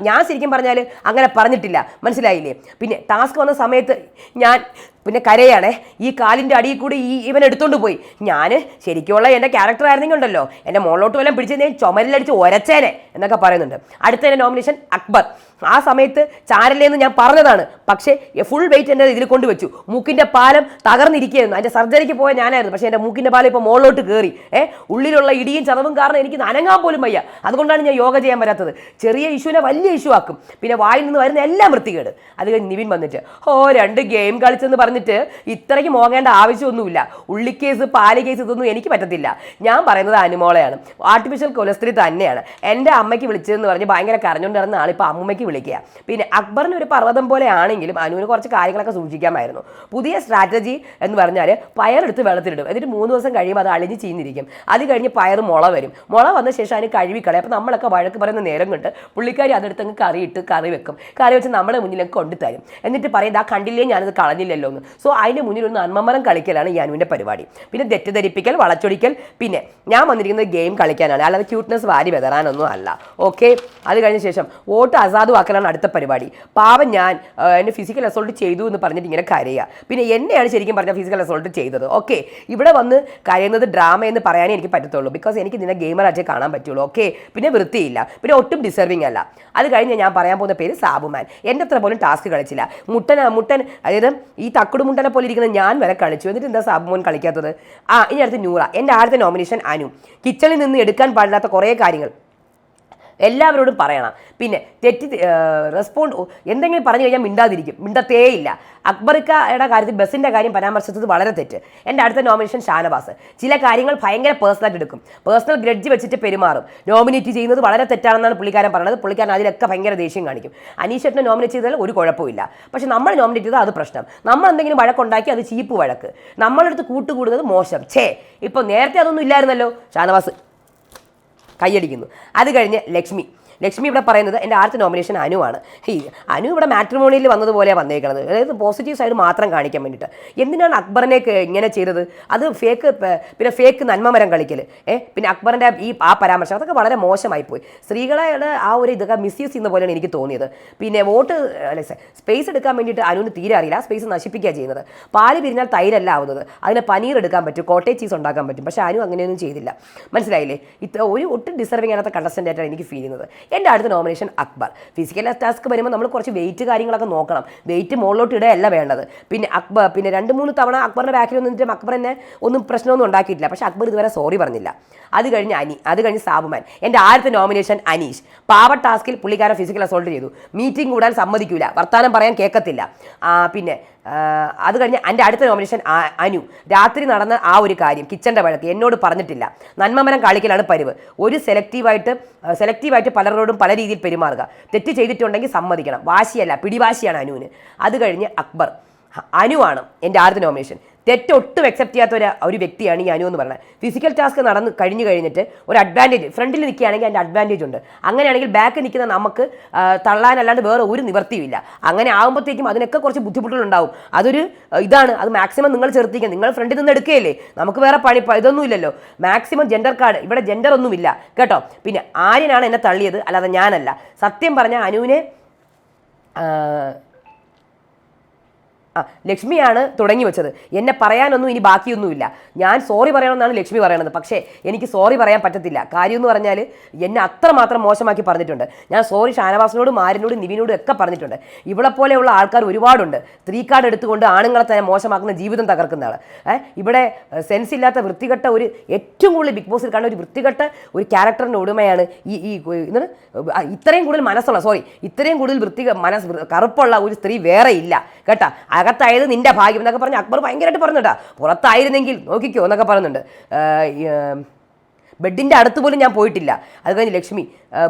ഞാൻ ശരിക്കും പറഞ്ഞാൽ അങ്ങനെ പറഞ്ഞിട്ടില്ല. മനസ്സിലായില്ലേ? പിന്നെ ടാസ്ക് വന്ന സമയത്ത് ഞാൻ പിന്നെ കരയാണേ. ഈ കാലിന്റെ അടിയിൽ കൂടി ഈ ഇവൻ എടുത്തോണ്ട് പോയി. ഞാൻ ശരിക്കുമുള്ള എന്റെ ക്യാരക്ടർ ആയിരുന്നെങ്കിൽ ഉണ്ടല്ലോ. എന്റെ മോളോട്ട് വല്ലതും പിടിച്ച് ഞാൻ ചുമരിലടിച്ച് ഒരച്ചേനെ എന്നൊക്കെ പറയുന്നുണ്ട്. അടുത്ത എന്റെ നോമിനേഷൻ അക്ബർ. ആ സമയത്ത് ചാരല്ലേന്ന് ഞാൻ പറഞ്ഞതാണ്. പക്ഷേ ഫുൾ വെയിറ്റ് എന്റെ ഇതിൽ കൊണ്ടുവച്ചു. മൂക്കിന്റെ പാലം തകർന്നിരിക്കുകയായിരുന്നു. അതിന്റെ സർജറിക്ക് പോയ ഞാനായിരുന്നു. പക്ഷേ എന്റെ മൂക്കിന്റെ പാലം ഇപ്പോൾ മുകളിലോട്ട് കയറി ഏ ഉള്ളിലുള്ള ഇടിയും ചതവും കാരണം എനിക്ക് നനങ്ങാൻ പോലും വയ്യ. അതുകൊണ്ടാണ് ഞാൻ യോഗ ചെയ്യാൻ വരാത്തത്. ചെറിയ ഇഷ്യൂനെ വലിയ ഇഷ്യൂ ആക്കും. പിന്നെ വായിൽ നിന്ന് വരുന്ന എല്ലാം വൃത്തികേട്. അത് കഴിഞ്ഞ് നിവിൻ വന്നിട്ട് ഓ രണ്ട് ഗെയിം കളിച്ചെന്ന് പറഞ്ഞ് പറഞ്ഞിട്ട് ഇത്രയ്ക്ക് മോങ്ങേണ്ട ആവശ്യമൊന്നുമില്ല. ഉള്ളിക്കേസ് പാൽ കേസ് ഇതൊന്നും എനിക്ക് പറ്റത്തില്ല. ഞാൻ പറയുന്നത് അനുമോളയാണ്. ആർട്ടിഫിഷ്യൽ കൊലസ്ത്രീ തന്നെയാണ്. എന്റെ അമ്മയ്ക്ക് വിളിച്ചതെന്ന് പറഞ്ഞ് ഭയങ്കര കരഞ്ഞുകൊണ്ടിരുന്ന ആളിപ്പോൾ അമ്മയ്ക്ക് വിളിക്കുക. പിന്നെ അക്ബറിന് ഒരു പർവതം പോലെ ആണെങ്കിലും അനുവിന് കുറച്ച് കാര്യങ്ങളൊക്കെ സൂക്ഷിക്കാമായിരുന്നു. പുതിയ സ്ട്രാറ്റജി എന്ന് പറഞ്ഞാൽ പയറെടുത്ത് വെള്ളത്തിലിടും. എന്നിട്ട് മൂന്ന് ദിവസം കഴിയുമ്പോൾ അത് അളിഞ്ഞ് ചീഞ്ഞിരിക്കും. അത് കഴിഞ്ഞ് പയർ മുള വരും. മുള വന്ന ശേഷം അതിന് കഴുകിക്കളയും. അപ്പോൾ നമ്മളൊക്കെ വഴക്ക് പറയുന്ന നേരം കൊണ്ട് പുള്ളിക്കാരി അതെടുത്ത് അങ്ങ് കറി വെക്കും. കറി വെച്ച് നമ്മുടെ മുന്നിലേക്ക് കൊണ്ടുതരും. എന്നിട്ട് പറയും ആ കണ്ടില്ലേ ഞാനത് കളഞ്ഞില്ലല്ലോ എന്ന്. സോ അതിന്റെ മുന്നിൽ ഒരു നന്മമരം കളിക്കലാണ് ഈ അനുവിന്റെ പരിപാടി. പിന്നെ തെറ്റിദ്ധരിപ്പിക്കൽ വളച്ചൊടിക്കൽ പിന്നെ ഞാൻ വന്നിരിക്കുന്നത് ഗെയിം കളിക്കാനാണ്. അല്ലാതെ ക്യൂട്ട്നെസ് വാരി വെതറാനൊന്നും അല്ല. ഓക്കെ അത് കഴിഞ്ഞ ശേഷം വോട്ട് അസാധുവാക്കലാണ് അടുത്ത പരിപാടി. പാവം ഞാൻ എന്നെ ഫിസിക്കൽ അസോൾട്ട് ചെയ്തു എന്ന് പറഞ്ഞിട്ട് ഇങ്ങനെ കരയുക പിന്നെ എന്നെയാണ് ശരിക്കും പറഞ്ഞാൽ ഫിസിക്കൽ അസോൾട്ട് ചെയ്തത്. ഓക്കെ ഇവിടെ വന്ന് കരയുന്നത് ഡ്രാമ എന്ന് പറയാനേ എനിക്ക് പറ്റത്തുള്ളൂ. ബിക്കോസ് എനിക്ക് നിന്നെ ഗെയിമറായിട്ടേ കാണാൻ പറ്റുള്ളൂ. ഓക്കെ പിന്നെ വൃത്തിയില്ല. പിന്നെ ഒട്ടും ഡിസർവിങ് അല്ല. അത് കഴിഞ്ഞ് ഞാൻ പറയാൻ പോകുന്ന പേര് സാബുമാൻ. എന്റെ അത്ര പോലും ടാസ്ക് കളിച്ചില്ല. മുട്ടൻ മുട്ടൻ അതായത് ഈ തക്കുടു മുട്ടനെ പോലെ ഇരിക്കുന്ന ഞാൻ വരെ കളിച്ചു. എന്നിട്ട് എന്താ സാബുമോൻ കളിക്കാത്തത്? ആ ഇനി അടുത്ത് നൂറ. എന്റെ ആദ്യത്തെ നോമിനേഷൻ അനു. കിച്ചണിൽ നിന്ന് എടുക്കാൻ പാടില്ലാത്ത കുറേ കാര്യങ്ങൾ. എല്ലാവരോടും പറയണം. പിന്നെ തെറ്റി റെസ്പോണ്ട് എന്തെങ്കിലും പറഞ്ഞു കഴിഞ്ഞാൽ മിണ്ടാതിരിക്കും. മിണ്ടത്തേ ഇല്ല അക്ബറിക്കയുടെ കാര്യത്തിൽ ബസ്സിന്റെ കാര്യം പരാമർശിച്ചത് വളരെ തെറ്റ്. എന്റെ അടുത്ത നോമിനേഷൻ ഷാനവാസ്. ചില കാര്യങ്ങൾ ഭയങ്കര പേഴ്സണലായിട്ട് എടുക്കും. പേഴ്സണൽ ഗ്രഡ്ജ് വെച്ചിട്ട് പെരുമാറും. നോമിനേറ്റ് ചെയ്യുന്നത് വളരെ തെറ്റാണെന്നാണ് പുള്ളിക്കാരൻ പറയുന്നത് പുള്ളിക്കാരൻ അതിലൊക്കെ ഭയങ്കര ദേഷ്യം കാണിക്കും. അനീഷേട്ടനെ നോമിനേറ്റ് ചെയ്താൽ ഒരു കുഴപ്പമില്ല പക്ഷെ നമ്മൾ നോമിനേറ്റ് ചെയ്താൽ അത് പ്രശ്നം. നമ്മൾ എന്തെങ്കിലും വഴക്കുണ്ടാക്കി അത് ചീപ്പ് വഴക്ക്. നമ്മളെടുത്ത് കൂട്ടുകൂടുന്നത് മോശം. ഛേ ഇപ്പോൾ നേരത്തെ അതൊന്നും ഇല്ലായിരുന്നല്ലോ. ഷാനവാസ്. കൈയടിക്കുന്നു. അത് കഴിഞ്ഞ് ലക്ഷ്മി. ലക്ഷ്മി ഇവിടെ പറയുന്നത് എന്റെ ആദ്യത്തെ നോമിനേഷൻ അനുവാണ് ഈ അനു ഇവിടെ മാട്രിമോണിയിൽ വന്നതുപോലെയാണ് വന്നേക്കുന്നത് അതായത് പോസിറ്റീവ് സൈഡ് മാത്രം കാണിക്കാൻ വേണ്ടിയിട്ട്. എന്തിനാണ് അക്ബറിനെ ഇങ്ങനെ ചെയ്തത്? അത് ഫേക്ക് പിന്നെ ഫേക്ക് നന്മമരം കളിക്കൽ ഏ പിന്നെ അക്ബറിന്റെ ഈ ആ പരാമർശം അതൊക്കെ വളരെ മോശമായി പോയി സ്ത്രീകളുടെ ആ ഒരു ഇതൊക്കെ മിസ്യൂസ് ചെയ്യുന്ന പോലെയാണ് എനിക്ക് തോന്നിയത്. പിന്നെ വോട്ട് അല്ലെ സ്പേസ് എടുക്കാൻ വേണ്ടിയിട്ട് അനുവിന് തീരെ അറിയില്ല. സ്പേസ് നശിപ്പിക്കുക ചെയ്യുന്നത്. പാൽ പിരിഞ്ഞാൽ തൈരല്ല ആവുന്നത്. അതിന് പനീർ എടുക്കാൻ പറ്റും കോട്ടേജ് ചീസ് ഉണ്ടാക്കാൻ പറ്റും. പക്ഷേ അനു അങ്ങനെയൊന്നും ചെയ്തില്ല. മനസ്സിലായില്ലേ? ഇത്ര ഒരു ഒട്ടും ഡിസർവിങ് ആകാത്ത കണ്ടസ്റ്റന്റ് ആയിട്ടാണ് എനിക്ക് ഫീൽ ചെയ്യുന്നത്. എന്റെ അടുത്ത നോമിനേഷൻ അക്ബർ. ഫിസിക്കൽ ടാസ്ക് വരുമ്പോൾ നമ്മൾ കുറച്ച് വെയിറ്റ് കാര്യങ്ങളൊക്കെ നോക്കണം. വെയിറ്റ് മുകളിലോട്ട് ഇടയല്ല വേണ്ടത്. പിന്നെ അക്ബർ പിന്നെ രണ്ട് മൂന്ന് തവണ അക്ബറിന്റെ ബാക്കിൽ വന്നിട്ട് അക്ബർ എന്നെ ഒന്നും പ്രശ്നമൊന്നും ഉണ്ടാക്കിയിട്ടില്ല. പക്ഷേ അക്ബർ ഇതുവരെ സോറി പറഞ്ഞില്ല. അത് കഴിഞ്ഞ് അനി അത് കഴിഞ്ഞ് സാബുമാൻ. എന്റെ ആദ്യത്തെ നോമിനേഷൻ അനീഷ്. പാവ ടാസ്കിൽ പുള്ളിക്കാരൻ ഫിസിക്കൽ അസോൾട്ട് ചെയ്തു. മീറ്റിംഗ് കൂടാൻ സമ്മതിക്കില്ല വർത്താനം പറയാൻ കേൾക്കത്തില്ല. പിന്നെ അത് കഴിഞ്ഞ് എന്റെ അടുത്ത നോമിനേഷൻ അനു. രാത്രി നടന്ന ആ ഒരു കാര്യം കിച്ചന്റെ വഴക്ക് എന്നോട് പറഞ്ഞിട്ടില്ല. നന്മമരം കളിക്കലാണ് പരിവ്. ഒരു സെലക്റ്റീവായിട്ട് സെലക്റ്റീവായിട്ട് പലരോടും പല രീതിയിൽ പെരുമാറുക. തെറ്റ് ചെയ്തിട്ടുണ്ടെങ്കിൽ സമ്മതിക്കണം. വാശിയല്ല പിടിവാശിയാണ് അനുവിന്. അത് കഴിഞ്ഞ് അക്ബർ. അനുവാണ് എന്റെ ആദ്യത്തെ നോമിനേഷൻ തെറ്റൊട്ടും അക്സെപ്റ്റ് ചെയ്യാത്ത ഒരു ഒരു വ്യക്തിയാണ് ഈ അനു എന്ന് പറയുന്നത്. ഫിസിക്കൽ ടാസ്ക് നടന്ന് കഴിഞ്ഞ് കഴിഞ്ഞിട്ട് ഒരു അഡ്വാന്റേജ് ഫ്രണ്ടിൽ നിൽക്കുകയാണെങ്കിൽ അതിന്റെ അഡ്വാന്റേജ് ഉണ്ട്. അങ്ങനെയാണെങ്കിൽ ബാക്ക് നിൽക്കുന്ന നമുക്ക് തള്ളാനല്ലാണ്ട് വേറെ ഒരു നിവർത്തിയില്ല അങ്ങനെ ആകുമ്പോഴത്തേക്കും അതിനൊക്കെ കുറച്ച് ബുദ്ധിമുട്ടുകളുണ്ടാവും അതൊരു ഇതാണ്. അത് മാക്സിമം നിങ്ങൾ ചെറുത്തിക്കുക നിങ്ങൾ ഫ്രണ്ടിൽ നിന്ന് എടുക്കുകയല്ലേ? നമുക്ക് വേറെ പണി ഇതൊന്നും ഇല്ലല്ലോ. മാക്സിമം ജെൻഡർ കാർഡ് ഇവിടെ ജെൻഡർ ഒന്നുമില്ല കേട്ടോ? പിന്നെ ആര്യനാണ് എന്നെ തള്ളിയത്. അല്ലാതെ ഞാനല്ല. സത്യം പറഞ്ഞ അനുവിനെ ആ, ലക്ഷ്മിയാണ് തുടങ്ങി വെച്ചത്. എന്നെ പറയാനൊന്നും ഇനി ബാക്കിയൊന്നുമില്ല. ഞാൻ സോറി പറയണമെന്നാണ് ലക്ഷ്മി പറയണത്. പക്ഷേ എനിക്ക് സോറി പറയാൻ പറ്റത്തില്ല. കാര്യം എന്ന് പറഞ്ഞാൽ എന്നെ അത്രമാത്രം മോശമാക്കി പറഞ്ഞിട്ടുണ്ട്. ഞാൻ സോറി ഷാനവാസിനോടും ആര്യനോടും നിവിനോടും ഒക്കെ പറഞ്ഞിട്ടുണ്ട്. ഇവിടെ പോലെയുള്ള ആൾക്കാർ ഒരുപാടുണ്ട്. സ്ത്രീ കാർഡ് എടുത്തുകൊണ്ട് ആണുങ്ങളെ തന്നെ മോശമാക്കുന്ന ജീവിതം തകർക്കുന്നതാണ് ഏഹ് ഇവിടെ സെൻസ് ഇല്ലാത്ത വൃത്തികെട്ട ഒരു ഏറ്റവും കൂടുതൽ ബിഗ് ബോസിൽ കാണുന്ന ഒരു വൃത്തികെട്ട ഒരു ക്യാരക്ടറിന്റെ ഉടമയാണ് ഈ ഈ എന്താണ്? ഇത്രയും കൂടുതൽ മനസ്സുള്ള സോറി ഇത്രയും കൂടുതൽ വൃത്തി മനസ്സ് കറുപ്പുള്ള ഒരു സ്ത്രീ വേറെ ഇല്ല. കേട്ടാ? അകത്തായത് നിന്റെ ഭാഗ്യം എന്നൊക്കെ പറഞ്ഞ് അക്ബർ ഭയങ്കരമായിട്ട് പറഞ്ഞിട്ടാ പുറത്തായിരുന്നെങ്കിൽ നോക്കിക്കോ എന്നൊക്കെ പറയുന്നുണ്ട്. ബെഡിന്റെ അടുത്ത് പോലും ഞാൻ പോയിട്ടില്ല. അത് കഴിഞ്ഞ് ലക്ഷ്മി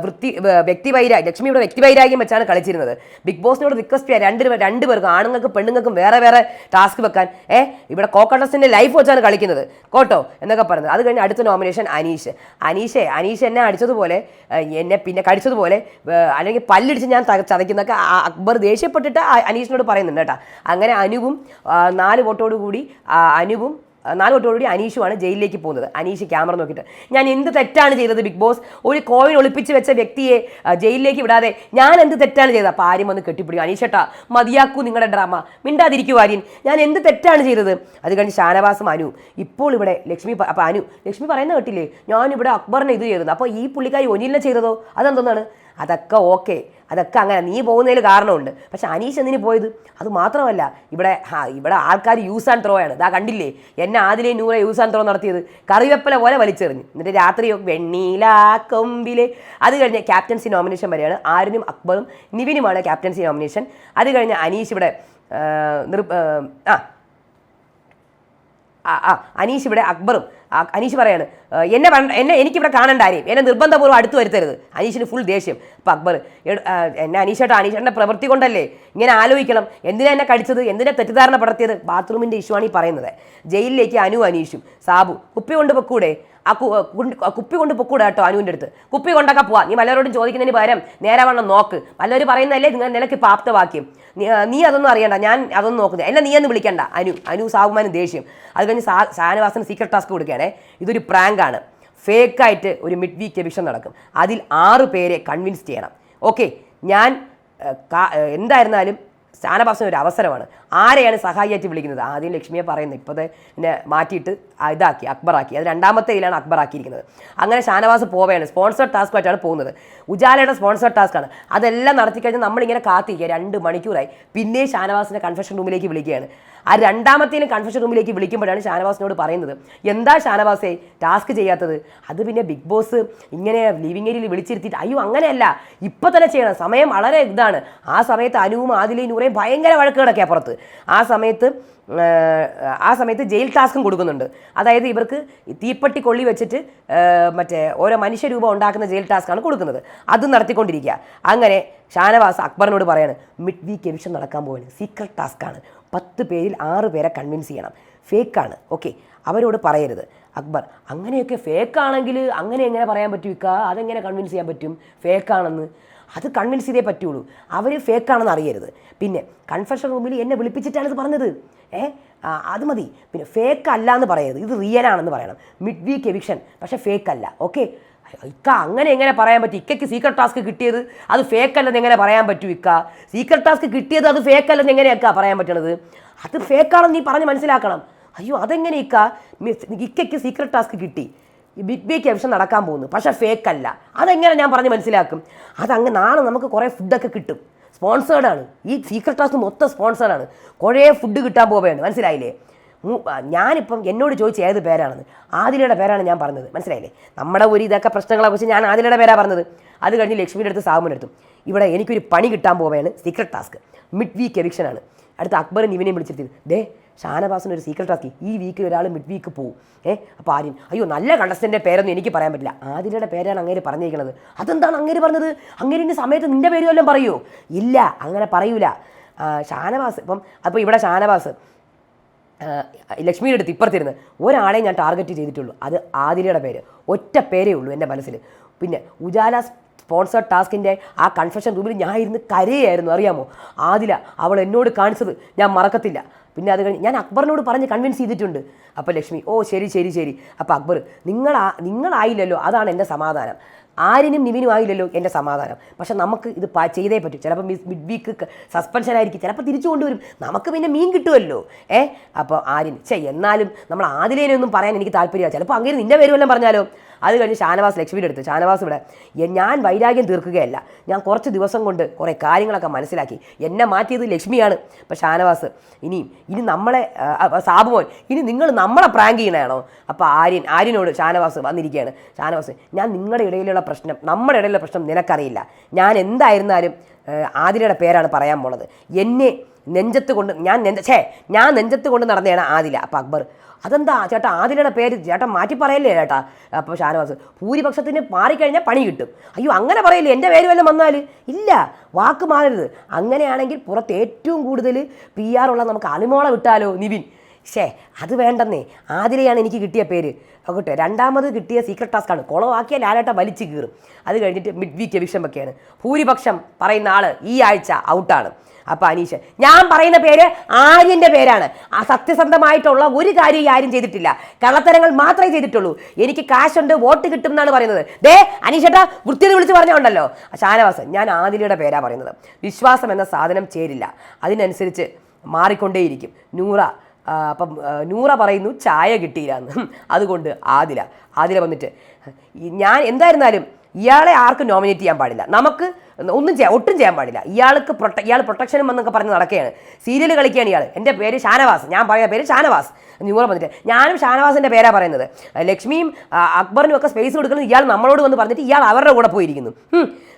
വൃത്തി വ- വ്യക്തിവൈരാഗ്യം ലക്ഷ്മിയുടെ വ്യക്തിവൈരാഗ്യം വെച്ചാണ് കളിച്ചിരുന്നത്. ബിഗ് ബോസിനോട് റിക്വസ്റ്റ് ചെയ്യാൻ രണ്ട് രണ്ട് പേർക്കും ആണുങ്ങൾക്കും പെണ്ണുങ്ങൾക്കും വേറെ വേറെ ടാസ്ക് വെക്കാൻ ഏ ഇവിടെ കോക്കട്ടസിന്റെ ലൈഫ് വെച്ചാണ് കളിക്കുന്നത്. കോട്ടോ? എന്നൊക്കെ പറഞ്ഞത് അത് കഴിഞ്ഞ് അടുത്ത നോമിനേഷൻ അനീഷ്. അനീഷെ അനീഷ് എന്നെ അടിച്ചതുപോലെ എന്നെ പിന്നെ കടിച്ചതുപോലെ അല്ലെങ്കിൽ പല്ലിടിച്ച് ഞാൻ ചതയ്ക്കുന്നൊക്കെ അക്ബർ ദേഷ്യപ്പെട്ടിട്ട് അനീഷിനോട് പറയുന്നുണ്ട് കേട്ടോ. അങ്ങനെ അനുവും നാല് വോട്ടോടുകൂടി അനുവും നാല് വട്ടോടുകൂടി അനീഷുമാണ് ജയിലിലേക്ക് പോകുന്നത്. അനീഷ് ക്യാമറ നോക്കിയിട്ട്. ഞാൻ എന്ത് തെറ്റാണ് ചെയ്തത് ബിഗ് ബോസ്? ഒരു കോയിൻ ഒളിപ്പിച്ച് വെച്ച വ്യക്തിയെ ജയിലിലേക്ക് വിടാതെ ഞാൻ എന്ത് തെറ്റാണ് ചെയ്തത്? അപ്പോൾ ആര്യം വന്ന് കെട്ടിപ്പിടിക്കും. അനീഷേട്ടാ മതിയാക്കൂ നിങ്ങളുടെ ഡ്രാമ. മിണ്ടാതിരിക്കൂ ആര്യൻ. ഞാൻ എന്ത് തെറ്റാണ് ചെയ്തത്? അത് കഴിഞ്ഞ് ഷാനവാസും അനു. ഇപ്പോൾ ഇവിടെ ലക്ഷ്മി അപ്പോൾ അനു ലക്ഷ്മി പറയുന്ന കേട്ടില്ലേ? ഞാനിവിടെ അക്ബറിനെ ഇത് ചെയ്തത് അപ്പോൾ ഈ പുള്ളിക്കാരി ഒനിലിനെ ചെയ്തതോ? അതെന്താണ് അതൊക്കെ ഓക്കെ. അതൊക്കെ അങ്ങനെ നീ പോകുന്നതിൽ കാരണമുണ്ട്. പക്ഷെ അനീഷ് എന്തിനു പോയത്? അത് മാത്രമല്ല ഇവിടെ ഇവിടെ ആൾക്കാർ യൂസ് ആൻഡ് ത്രോ ആണ്. ഇതാ കണ്ടില്ലേ? എന്നെ ആദ്യം നൂറെ യൂസ് ആൻഡ് ത്രോ നടത്തിയത്. കറിവെപ്പല പോലെ വലിച്ചെറിഞ്ഞു. എന്നിട്ട് രാത്രി വെണ്ണീല കൊമ്പിൽ. അത് കഴിഞ്ഞ് ക്യാപ്റ്റൻസി നോമിനേഷൻ വരെയാണ്. ആരിനും അക്ബറും നിവിനുമാണ് ക്യാപ്റ്റൻസി നോമിനേഷൻ. അത് കഴിഞ്ഞ് അനീഷ് ഇവിടെ നിർ ആ, ആ അനീഷ് ഇവിടെ അക്ബറും. അനീഷ് പറയാണ് "ഏ, എന്നെ എന്നെ എനിക്കിവിടെ കാണണ്ട ആരെയും. എന്നെ നിർബന്ധപൂർവം അടുത്ത് വരുത്തരുത്. അനീഷിന് ഫുൾ ദേഷ്യം. അപ്പം അക്ബർ "എട്- ആ, എന്നെ അനീഷേട്ടാ അനീഷേട്ടന്റെ പ്രവൃത്തി കൊണ്ടല്ലേ ഇങ്ങനെ ആലോചിക്കണം? എന്തിനാ എന്നെ കടിച്ചത്? എന്തിനാ തെറ്റിദ്ധാരണ പടർത്തിയത്? ബാത്റൂമിന്റെ ഇഷ്യൂ ആണ് ഈ പറയുന്നത്. ജയിലിലേക്ക് അനു അനീഷും. സാബു കുപ്പി കൊണ്ട് പൊക്കൂടെ ആ കുപ്പി കൊണ്ട് പൊക്കൂടെ കേട്ടോ അനുവിന്റെ അടുത്ത്. കുപ്പി കൊണ്ടൊക്കെ പോവാ. നീ വല്ലവരോടും ചോദിക്കുന്നതിന് പകരം നേരെ വണ്ണം നോക്ക്. വല്ലവർ പറയുന്നതല്ലേ നിങ്ങൾ നിനക്ക് പ്രാപ്തവാക്യം. നീ അതൊന്നും അറിയണ്ട. ഞാൻ അതൊന്നും നോക്കുന്നത് എന്നെ നീ എന്ന് വിളിക്കണ്ട. അനു അനു സാഹുമാനം ദേഷ്യം. അത് കഴിഞ്ഞ് സാ ഷാനവാസിന് സീക്രട്ട് ടാസ്ക് കൊടുക്കുകയാണേ. ഇതൊരു പ്രാങ്കാണ് ഫേക്കായിട്ട് ഒരു മിഡ് വീക്ക് എബിഷൻ നടക്കും. അതിൽ ആറ് പേരെ കൺവിൻസ് ചെയ്യണം. ഓക്കെ ഞാൻ എന്തായിരുന്നാലും ഷാനവാസിന് ഒരു അവസരമാണ്. ആരെയാണ് സഹായിയായിട്ട് വിളിക്കുന്നത്? ആദ്യം ലക്ഷ്മിയെ പറയുന്നത് ഇപ്പോഴത്തെ പിന്നെ മാറ്റിയിട്ട് ഇതാക്കി അക്ബറാക്കി. അത് രണ്ടാമത്തെ ഇതിലാണ് അക്ബറാക്കിയിരിക്കുന്നത്. അങ്ങനെ ഷാനവാസ് പോവുകയാണ്. സ്പോൺസർ ടാസ്കുമായിട്ടാണ് പോകുന്നത്. ഉജാലയുടെ സ്പോൺസർ ടാസ്ക് ആണ്. അതെല്ലാം നടത്തി നടത്തിക്കഴിഞ്ഞാൽ നമ്മളിങ്ങനെ കാത്തിരിക്കുക. രണ്ട് മണിക്കൂറായി. പിന്നെ ഷാനവാസിനെ കൺഫെഷൻ റൂമിലേക്ക് വിളിക്കുകയാണ്. ആ രണ്ടാമത്തേനും കൺഫെഷൻ റൂമിലേക്ക് വിളിക്കുമ്പോഴാണ് ഷാനവാസിനോട് പറയുന്നത്. എന്താ ഷാനവാസേ ടാസ്ക് ചെയ്യാത്തത്? അത് പിന്നെ ബിഗ് ബോസ് ഇങ്ങനെ ലിവിംഗ് ഏരിയയിൽ വിളിച്ചിരുത്തിയിട്ട് അയ്യോ അങ്ങനെയല്ല. ഇപ്പം തന്നെ ചെയ്യണം. സമയം വളരെ ഇതാണ്. ആ സമയത്ത് അനുവും ആദിലയും നൂറേയും ഭയങ്കര വഴക്കുകളൊക്കെ അപ്പുറത്ത് ആ സമയത്ത് ആ, സമയത്ത് ജയിൽ ടാസ്കും കൊടുക്കുന്നുണ്ട്. അതായത് ഇവർക്ക് തീപ്പെട്ടി കൊള്ളി വെച്ചിട്ട് മറ്റേ ഓരോ മനുഷ്യരൂപം ഉണ്ടാക്കുന്ന ജയിൽ ടാസ്ക്കാണ് കൊടുക്കുന്നത്. അത് നടത്തിക്കൊണ്ടിരിക്കുക. അങ്ങനെ ഷാനവാസ് അക്ബറിനോട് പറയാണ് മിഡ് വീക്ക് എവിഷൻ നടക്കാൻ പോകുന്നത് സീക്രട്ട് ടാസ്ക്കാണ് പത്ത് പേരിൽ ആറ് പേരെ കൺവിൻസ് ചെയ്യണം. ഫേക്കാണ്. ഓക്കെ. അവരോട് പറയരുത്. അക്ബർ അങ്ങനെയൊക്കെ ഫേക്കാണെങ്കിൽ അങ്ങനെ എങ്ങനെ പറയാൻ പറ്റും ഇക്ക? അതെങ്ങനെ കൺവിൻസ് ചെയ്യാൻ പറ്റും? ഫേക്കാണെന്ന്. അത് കൺവിൻസ് ചെയ്തേ പറ്റുള്ളൂ. അവർ ഫേക്കാണെന്ന് അറിയരുത്. പിന്നെ കൺഫെഷൻ റൂമിൽ എന്നെ വിളിപ്പിച്ചിട്ടാണ് ഇത് പറഞ്ഞത്. ഏ? അത് മതി. പിന്നെ ഫേക്ക് അല്ല എന്ന് പറയരുത്. ഇത് റിയൽ ആണെന്ന് പറയണം. മിഡ് വീക്ക് എവിക്ഷൻ പക്ഷേ ഫേക്ക് അല്ല. ഓക്കെ ഇക്ക അങ്ങനെ എങ്ങനെ പറയാൻ പറ്റും? ഇക്കയ്ക്ക് സീക്രട്ട് ടാസ്ക് കിട്ടിയത് അത് ഫേക്ക് അല്ലെന്ന് എങ്ങനെ പറയാൻ പറ്റും ഇക്ക? സീക്രട്ട് ടാസ്ക് കിട്ടിയത് അത് ഫേക്ക് അല്ലെന്ന് എങ്ങനെയൊക്കെ പറയാൻ പറ്റണത്? അത് ഫേക്കാണെന്ന് നീ പറഞ്ഞ് മനസ്സിലാക്കണം. അയ്യോ അതെങ്ങനെ ഇക്ക? ഇക്കയ്ക്ക് സീക്രട്ട് ടാസ്ക് കിട്ടി. ബിഗ് ബി ക്യാപ്ഷൻ നടക്കാൻ പോകുന്നു. പക്ഷേ ഫേക്ക് അല്ല. അതെങ്ങനെ ഞാൻ പറഞ്ഞ് മനസ്സിലാക്കും? അതങ്ങ് നാളെ നമുക്ക് കുറേ ഫുഡൊക്കെ കിട്ടും. സ്പോൺസേഡാണ് ഈ സീക്രട്ട് ടാസ്ക് മൊത്തം സ്പോൺസേഡാണ് കുറേ ഫുഡ് കിട്ടാൻ പോവുകയാണ്. മനസ്സിലായില്ലേ? ഞാനിപ്പം എന്നോട് ചോദിച്ച ഏത് പേരാണെന്ന്. ആദിലയുടെ പേരാണ് ഞാൻ പറഞ്ഞത്. മനസ്സിലായില്ലേ? നമ്മുടെ ഒരു ഇതൊക്കെ പ്രശ്നങ്ങളെ കുറിച്ച് ഞാൻ ആദിലയുടെ പേരാണ് പറഞ്ഞത്. അത് കഴിഞ്ഞ് ലക്ഷ്മിയുടെ അടുത്ത് സാബുവിന്റെ അടുത്തും. ഇവിടെ എനിക്കൊരു പണി കിട്ടാൻ പോവുകയാണ് സീക്രട്ട് ടാസ്ക് മിഡ് വീക്ക് എവിക്ഷനാണ് അടുത്ത അക്ബറും ഇവനെയും വിളിച്ചിരുത്തി. ദേ ഷാനവാസിന് ഒരു സീക്രട്ട് ആക്കി. ഈ വീക്ക് ഒരാൾ മിഡ് വീക്ക് പോകും ഏ അപ്പോൾ ആര്യൻ അയ്യോ നല്ല കണ്ടസ്റ്റന്റെ പേരൊന്നും എനിക്ക് പറയാൻ പറ്റില്ല. ആദിലയുടെ പേരാണ് അങ്ങേര് പറഞ്ഞിരിക്കുന്നത്. അതെന്താണ് അങ്ങേര് പറഞ്ഞത്? അങ്ങേരിന്റെ സമയത്ത് നിന്റെ പേര് വല്ലതും പറയുമോ ഇല്ല അങ്ങനെ പറയൂല. ഷാനവാസ് ഇപ്പം അപ്പോൾ ഇവിടെ ഷാനവാസ് ലക്ഷ്മിയുടെ അടുത്ത് ഇപ്പുറത്തിരുന്ന് ഒരാളെ ഞാൻ ടാർഗറ്റ് ചെയ്തിട്ടുള്ളൂ. അത് ആദിലയുടെ പേര്. ഒറ്റ പേരേ ഉള്ളൂ എന്റെ മനസ്സിൽ. പിന്നെ ഉജാല സ്പോൺസർ ടാസ്കിന്റെ ആ കൺഫെഷൻ റൂമിൽ ഞാൻ ഇരുന്ന് കരയായിരുന്നു അറിയാമോ? ആദില അവൾ എന്നോട് കാണിച്ചത് ഞാൻ മറക്കത്തില്ല. പിന്നെ അത് കഴിഞ്ഞ് ഞാൻ അക്ബറിനോട് പറഞ്ഞ് കൺവിൻസ് ചെയ്തിട്ടുണ്ട്. അപ്പോൾ ലക്ഷ്മി ഓ ശരി ശരി ശരി. അപ്പോൾ അക്ബർ നിങ്ങളാ നിങ്ങളായില്ലല്ലോ അതാണ് എന്റെ സമാധാനം. ആരിനും നിവിനും ആയില്ലല്ലോ എന്റെ സമാധാനം. പക്ഷെ നമുക്ക് ഇത് ചെയ്തേ പറ്റും. ചിലപ്പോൾ മിസ് മിഡ് വീക്ക് സസ്പെൻഷൻ ആയിരിക്കും. ചിലപ്പോൾ തിരിച്ചു കൊണ്ടുവരും. നമുക്ക് പിന്നെ മീൻ കിട്ടുമല്ലോ. ഏ? അപ്പോൾ ആര്യൻ ചേ എന്നാലും നമ്മൾ ആദിലേനെ ഒന്നും പറയാൻ എനിക്ക് താല്പര്യമില്ല. ചിലപ്പോൾ അങ്ങനെ നിന്റെ പേര് വല്ലതും പറഞ്ഞാലോ? അത് കഴിഞ്ഞ് ഷാനവാസ് ലക്ഷ്മിയുടെ അടുത്ത്. ഷാനവാസ് ഇവിടെ ഞാൻ വൈരാഗ്യം തീർക്കുകയല്ല. ഞാൻ കുറച്ച് ദിവസം കൊണ്ട് കുറേ കാര്യങ്ങളൊക്കെ മനസ്സിലാക്കി. എന്നെ മാറ്റിയത് ലക്ഷ്മിയാണ്. ഇപ്പം ഷാനവാസ് ഇനിയും ഇനി നമ്മളെ സാബുമോൻ ഇനി നിങ്ങൾ നമ്മളെ പ്രാങ്ക് ചെയ്യണയാണോ അപ്പോൾ ആര്യൻ ആര്യനോട് ഷാനവാസ് വന്നിരിക്കുകയാണ്. ഷാനവാസ് ഞാൻ നിങ്ങളുടെ ഇടയിലുള്ള പ്രശ്നം നമ്മുടെ ഇടയിലുള്ള പ്രശ്നം നിനക്കറിയില്ല. ഞാൻ എന്തായിരുന്നാലും ആതിരയുടെ പേരാണ് പറയാൻ പോണത്. എന്നെ നെഞ്ചത്ത് കൊണ്ട് ഞാൻ നെഞ്ച ഛേ ഞാൻ നെഞ്ചത്ത് കൊണ്ട് നടന്നതാണ് ആദില അപ്പം അക്ബർ അതെന്താ? ചേട്ടാ ആദിലയുടെ പേര് ചേട്ടാ മാറ്റി പറയല്ലേ ചേട്ടാ? അപ്പോൾ ഷാനവാസ് ഭൂരിപക്ഷത്തിന് മാറിക്കഴിഞ്ഞാൽ പണി കിട്ടും. അയ്യോ അങ്ങനെ പറയില്ലേ? എന്റെ പേര് വല്ലതും വന്നാൽ ഇല്ല വാക്ക് മാറരുത്. അങ്ങനെയാണെങ്കിൽ പുറത്ത് ഏറ്റവും കൂടുതൽ പി ആർ ഉള്ള നമുക്ക് അലിമോള വിട്ടാലോ നിവിൻ? ഷേ അത് വേണ്ടെന്നേ. ആദിലയാണ് എനിക്ക് കിട്ടിയ പേര്. ആകട്ടെ രണ്ടാമത് കിട്ടിയ സീക്രട്ട് ടാസ്ക്കാണ് കുളമാക്കിയ ലാലേട്ട വലിച്ചു കീറും. അത് കഴിഞ്ഞിട്ട് മിഡ് വീക്ക് എവിഷം ഭൂരിപക്ഷം പറയുന്ന ആൾ ഈ ആഴ്ച ഔട്ടാണ് അപ്പോൾ അനീഷ് ഞാൻ പറയുന്ന പേര് ആര്യന്റെ പേരാണ്. ആ സത്യസന്ധമായിട്ടുള്ള ഒരു കാര്യം ഈ ആരും ചെയ്തിട്ടില്ല. കള്ളത്തരങ്ങൾ മാത്രമേ ചെയ്തിട്ടുള്ളൂ. എനിക്ക് കാശുണ്ട് വോട്ട് കിട്ടും എന്നാണ് പറയുന്നത്. ദേ അനീഷേട്ടാ വൃത്തിയിൽ വിളിച്ച് പറഞ്ഞുണ്ടല്ലോ ഷാനവാസ് ഞാൻ ആദിലയുടെ പേരാ പറയുന്നത്. വിശ്വാസം എന്ന സാധനം ചേരില്ല. അതിനനുസരിച്ച് മാറിക്കൊണ്ടേയിരിക്കും. നൂറ അപ്പം നൂറ പറയുന്നു ചായ കിട്ടിയില്ല അതുകൊണ്ട് ആദില ആദില വന്നിട്ട് ഞാൻ എന്തായിരുന്നാലും ഇയാളെ ആർക്കും നോമിനേറ്റ് ചെയ്യാൻ പാടില്ല. നമുക്ക് ഒന്നും ചെയ്യാൻ ഒട്ടും ചെയ്യാൻ പാടില്ല. ഇയാൾക്ക് പ്രൊട്ട ഇയാൾ പ്രൊട്ടക്ഷനും എന്നൊക്കെ പറഞ്ഞ് നടക്കുകയാണ്. സീരിയൽ കളിക്കുകയാണ് ഇയാൾ എന്റെ പേര് ഷാനവാസ്. ഞാൻ പറയുന്ന പേര് ഷാനവാസ്. ന്യൂറ വന്നിട്ട് ഞാനും ഷാനവാസിന്റെ പേരാ പറയുന്നത്. ലക്ഷ്മിയും അക്ബറിനും ഒക്കെ സ്പേസ് കൊടുക്കുന്നത് ഇയാൾ നമ്മളോട് വന്ന് പറഞ്ഞിട്ട് ഇയാൾ അവരുടെ കൂടെ പോയിരിക്കുന്നു.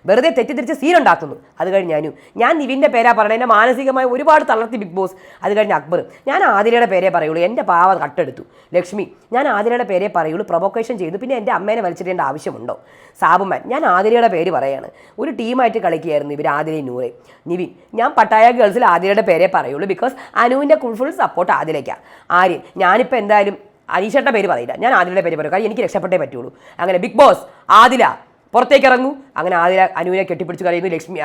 വെറുതെ തെറ്റിദ്ധരിച്ച് സീൻ ഉണ്ടാക്കുന്നു. അത് കഴിഞ്ഞ് ഞാനും ഞാൻ നിവിന്റെ പേരാ പറയണത്. എന്നെ മാനസികമായി ഒരുപാട് തളർത്തി ബിഗ് ബോസ്. അത് കഴിഞ്ഞ് അക്ബർ. ഞാൻ ആതിരയുടെ പേരേ പറയുള്ളൂ. എന്റെ പാവ കട്ടെടുത്തു. ലക്ഷ്മി. ഞാൻ ആതിരയുടെ പേരേ പറയുള്ളൂ. പ്രൊവോക്കേഷൻ ചെയ്തു. പിന്നെ എന്റെ അമ്മേനെ വലിച്ചിടേണ്ട ആവശ്യമുണ്ടോ? സാബുമാൻ. ഞാൻ ആതിരയുടെ പേര് പറയാണ്. ഒരു ടീമായിട്ട് കളിക്കുകയായിരുന്നു ഇവർ ആദിലെ നൂറെ. നിവിൻ ഞാൻ പട്ടായ ഗേൾസിൽ ആദിലയുടെ പേരെ പറയുള്ളൂ ബിക്കോസ് അനുവിന്റെ ഫുൾ സപ്പോർട്ട് ആദിലേക്കാണ് ആര്യൻ ഞാനിപ്പോൾ എന്തായാലും അനീഷയുടെ പേര് പറയില്ല. ഞാൻ ആദിലയുടെ പേര് പറയും. കാര്യം എനിക്ക് രക്ഷപ്പെട്ടേ പറ്റുള്ളൂ. അങ്ങനെ ബിഗ് ബോസ് ആതിര പുറത്തേക്ക് ഇറങ്ങൂ. അങ്ങനെ ആദ്യ അനുവിനെ കെട്ടിപ്പിടിച്ച് കരയുന്നു ലക്ഷ്മി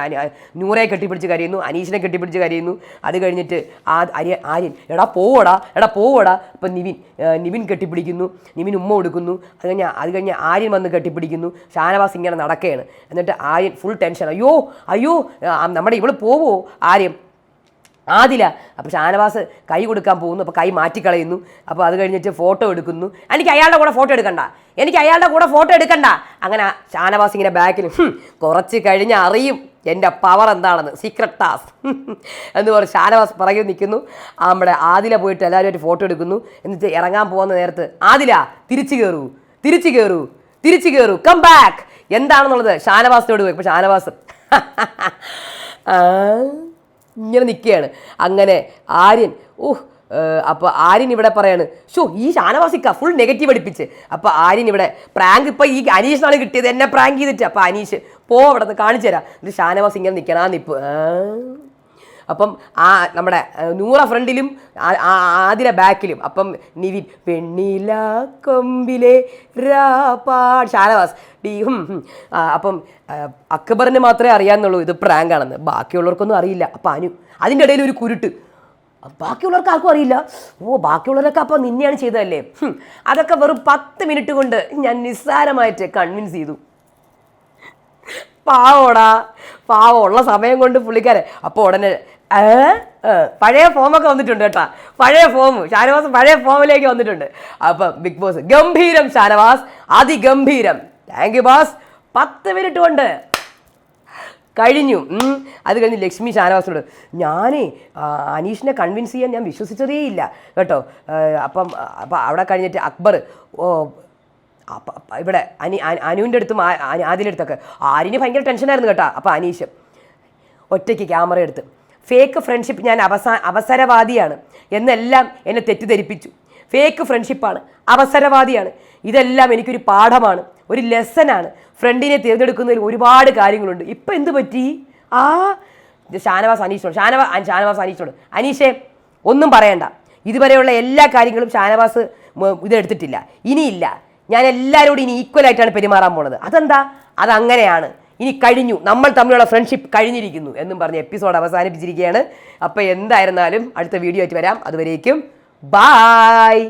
നൂറെ കെട്ടിപ്പിടിച്ച് കരയുന്നു അനീഷിനെ കെട്ടിപ്പിടിച്ച് കരയുന്നു. അത് കഴിഞ്ഞിട്ട് ആ അരി ആര്യൻ എടാ പോവടാ എടാ പോവടാ. ഇപ്പം നിവിൻ നിവിൻ കെട്ടിപ്പിടിക്കുന്നു നിവിൻ ഉമ്മ കൊടുക്കുന്നു. അത് കഴിഞ്ഞ് അത് കഴിഞ്ഞ് ആര്യൻ വന്ന് കെട്ടിപ്പിടിക്കുന്നു. ഷാനവാസ് ഇങ്ങനെ നടക്കുകയാണ്. എന്നിട്ട് ആര്യൻ ഫുൾ ടെൻഷൻ അയ്യോ അയ്യോ നമ്മുടെ ഇവൾ പോവോ? ആര്യം ആദില. അപ്പോൾ ഷാനവാസ് കൈ കൊടുക്കാൻ പോകുന്നു അപ്പോൾ കൈ മാറ്റിക്കളയുന്നു. അപ്പോൾ അത് കഴിഞ്ഞിട്ട് ഫോട്ടോ എടുക്കുന്നു. എനിക്ക് അയാളുടെ കൂടെ ഫോട്ടോ എടുക്കണ്ട. എനിക്ക് അയാളുടെ കൂടെ ഫോട്ടോ എടുക്കണ്ട. അങ്ങനെ ഷാനവാസ് ഇങ്ങനെ ബാക്കിൽ കുറച്ച് കഴിഞ്ഞ് അറിയും എന്റെ പവർ എന്താണെന്ന്. സീക്രട്ട് ടാസ് എന്ന് പറഞ്ഞ് ഷാനവാസ് പിറകിൽ നിൽക്കുന്നു. നമ്മുടെ ആദില പോയിട്ട് എല്ലാവരുമായിട്ട് ഫോട്ടോ എടുക്കുന്നു. എന്നിട്ട് ഇറങ്ങാൻ പോകുന്ന നേരത്ത് ആദില തിരിച്ചു കയറൂ തിരിച്ചു കയറൂ തിരിച്ചു കയറൂ കം ബാക്ക് എന്താണെന്നുള്ളത് ഷാനവാസിനോട് പോയി. ഇപ്പോൾ ഷാനവാസ് ആ ഇങ്ങനെ നിൽക്കുകയാണ്. അങ്ങനെ ആര്യൻ ഊഹ് അപ്പോൾ ആര്യൻ ഇവിടെ പറയാണ് ഷോ ഈ ഷാനവാസിക്ക ഫുൾ നെഗറ്റീവ് അടിപ്പിച്ച്. അപ്പോൾ ആര്യൻ ഇവിടെ പ്രാങ്ക് ഇപ്പോൾ ഈ അനീഷിനാണ് കിട്ടിയത് എന്നെ പ്രാങ്ക് ചെയ്തിട്ട്. അപ്പോൾ അനീഷ് പോ അവിടെ നിന്ന് കാണിച്ചു തരാം. ഷാനവാസ് ഇങ്ങനെ നിൽക്കണം ആ നിപ്പ്. അപ്പം ആ നമ്മുടെ നൂറ ഫ്രണ്ടിലും ആതിര ബാക്കിലും അപ്പം നിവിൻ പെണ്ണില കൊമ്പിലെ രാപ്പാട് ഷാനവാസ് ഡി ഹും ഹും. ആ, അപ്പം അക്ബറിന് മാത്രമേ അറിയാമെന്നുള്ളൂ ഇത് പ്രാങ്ക് ആണെന്ന് ബാക്കിയുള്ളവർക്കൊന്നും അറിയില്ല. അപ്പം അനു അതിന്റെ ഇടയിൽ ഒരു കുരുട്ട്. ബാക്കിയുള്ളവർക്ക് ആർക്കും അറിയില്ല. ഓ ബാക്കിയുള്ളവരൊക്കെ അപ്പം നിന്നെയാണ് ചെയ്തതല്ലേ? അതൊക്കെ വെറും പത്ത് മിനിറ്റ് കൊണ്ട് ഞാൻ നിസ്സാരമായിട്ട് കൺവിൻസ് ചെയ്തു. പാവോടാ. പാവം ഉള്ള സമയം കൊണ്ട് പുള്ളിക്കാരൻ. അപ്പോൾ ഉടനെ പഴയ ഫോമൊക്കെ വന്നിട്ടുണ്ട് കേട്ടാ. പഴയ ഫോം ഷാനവാസ് പഴയ ഫോമിലേക്ക് വന്നിട്ടുണ്ട്. അപ്പം ബിഗ് ബോസ് ഗംഭീരം ഷാനവാസ് അതിഗംഭീരം. താങ്ക് യു ബോസ് പത്ത് മിനിറ്റ് കൊണ്ട്. കഴിഞ്ഞു. അത് കഴിഞ്ഞ് ലക്ഷ്മി ഷാനവാസിനോട് ഞാനേ അനീഷിനെ കൺവിൻസ് ചെയ്യാൻ ഞാൻ വിശ്വസിച്ചതേ ഇല്ല. കേട്ടോ. അപ്പം അപ്പം അവിടെ കഴിഞ്ഞിട്ട് അക്ബർ ഓ ഇവിടെ അനി അനുവിന്റെ അടുത്തും ആദിന്റെ അടുത്തൊക്കെ. ആരിന് ഭയങ്കര ടെൻഷനായിരുന്നു കേട്ടോ. അപ്പോൾ അനീഷ് ഒറ്റയ്ക്ക് ക്യാമറ എടുത്ത് ഫേക്ക് ഫ്രണ്ട്ഷിപ്പ് ഞാൻ അവസാ അവസരവാദിയാണ്. എന്നെല്ലാം എന്നെ തെറ്റിദ്ധരിപ്പിച്ചു. ഫേക്ക് ഫ്രണ്ട്ഷിപ്പാണ് അവസരവാദിയാണ്. ഇതെല്ലാം എനിക്കൊരു പാഠമാണ്. ഒരു ലെസനാണ് ഫ്രണ്ടിനെ തിരഞ്ഞെടുക്കുന്നതിൽ ഒരുപാട് കാര്യങ്ങളുണ്ട്. ഇപ്പം എന്ത് പറ്റി? ആ ഷാനവാസ് അനീഷിനോട്. ഷാനവാ ഷാനവാസ് അനീഷിനോട്. അനീഷെ ഒന്നും പറയണ്ട. ഇതുവരെയുള്ള എല്ലാ കാര്യങ്ങളും ഷാനവാസ് ഇതെടുത്തിട്ടില്ല. ഇനിയില്ല. ഞാൻ എല്ലാവരോടും ഇനി ഈക്വൽ ആയിട്ടാണ് പെരുമാറാൻ പോണത്. അതെന്താ? അതങ്ങനെയാണ്. ഇനി കഴിഞ്ഞു. നമ്മൾ തമ്മിലുള്ള ഫ്രണ്ട്ഷിപ്പ് കഴിഞ്ഞിരിക്കുന്നു എന്നും പറഞ്ഞ് എപ്പിസോഡ് അവസാനിപ്പിച്ചിരിക്കുകയാണ്. അപ്പോൾ എന്തായിരുന്നാലും അടുത്ത വീഡിയോ ആയിട്ട് വരാം. അതുവരേക്കും ബായ്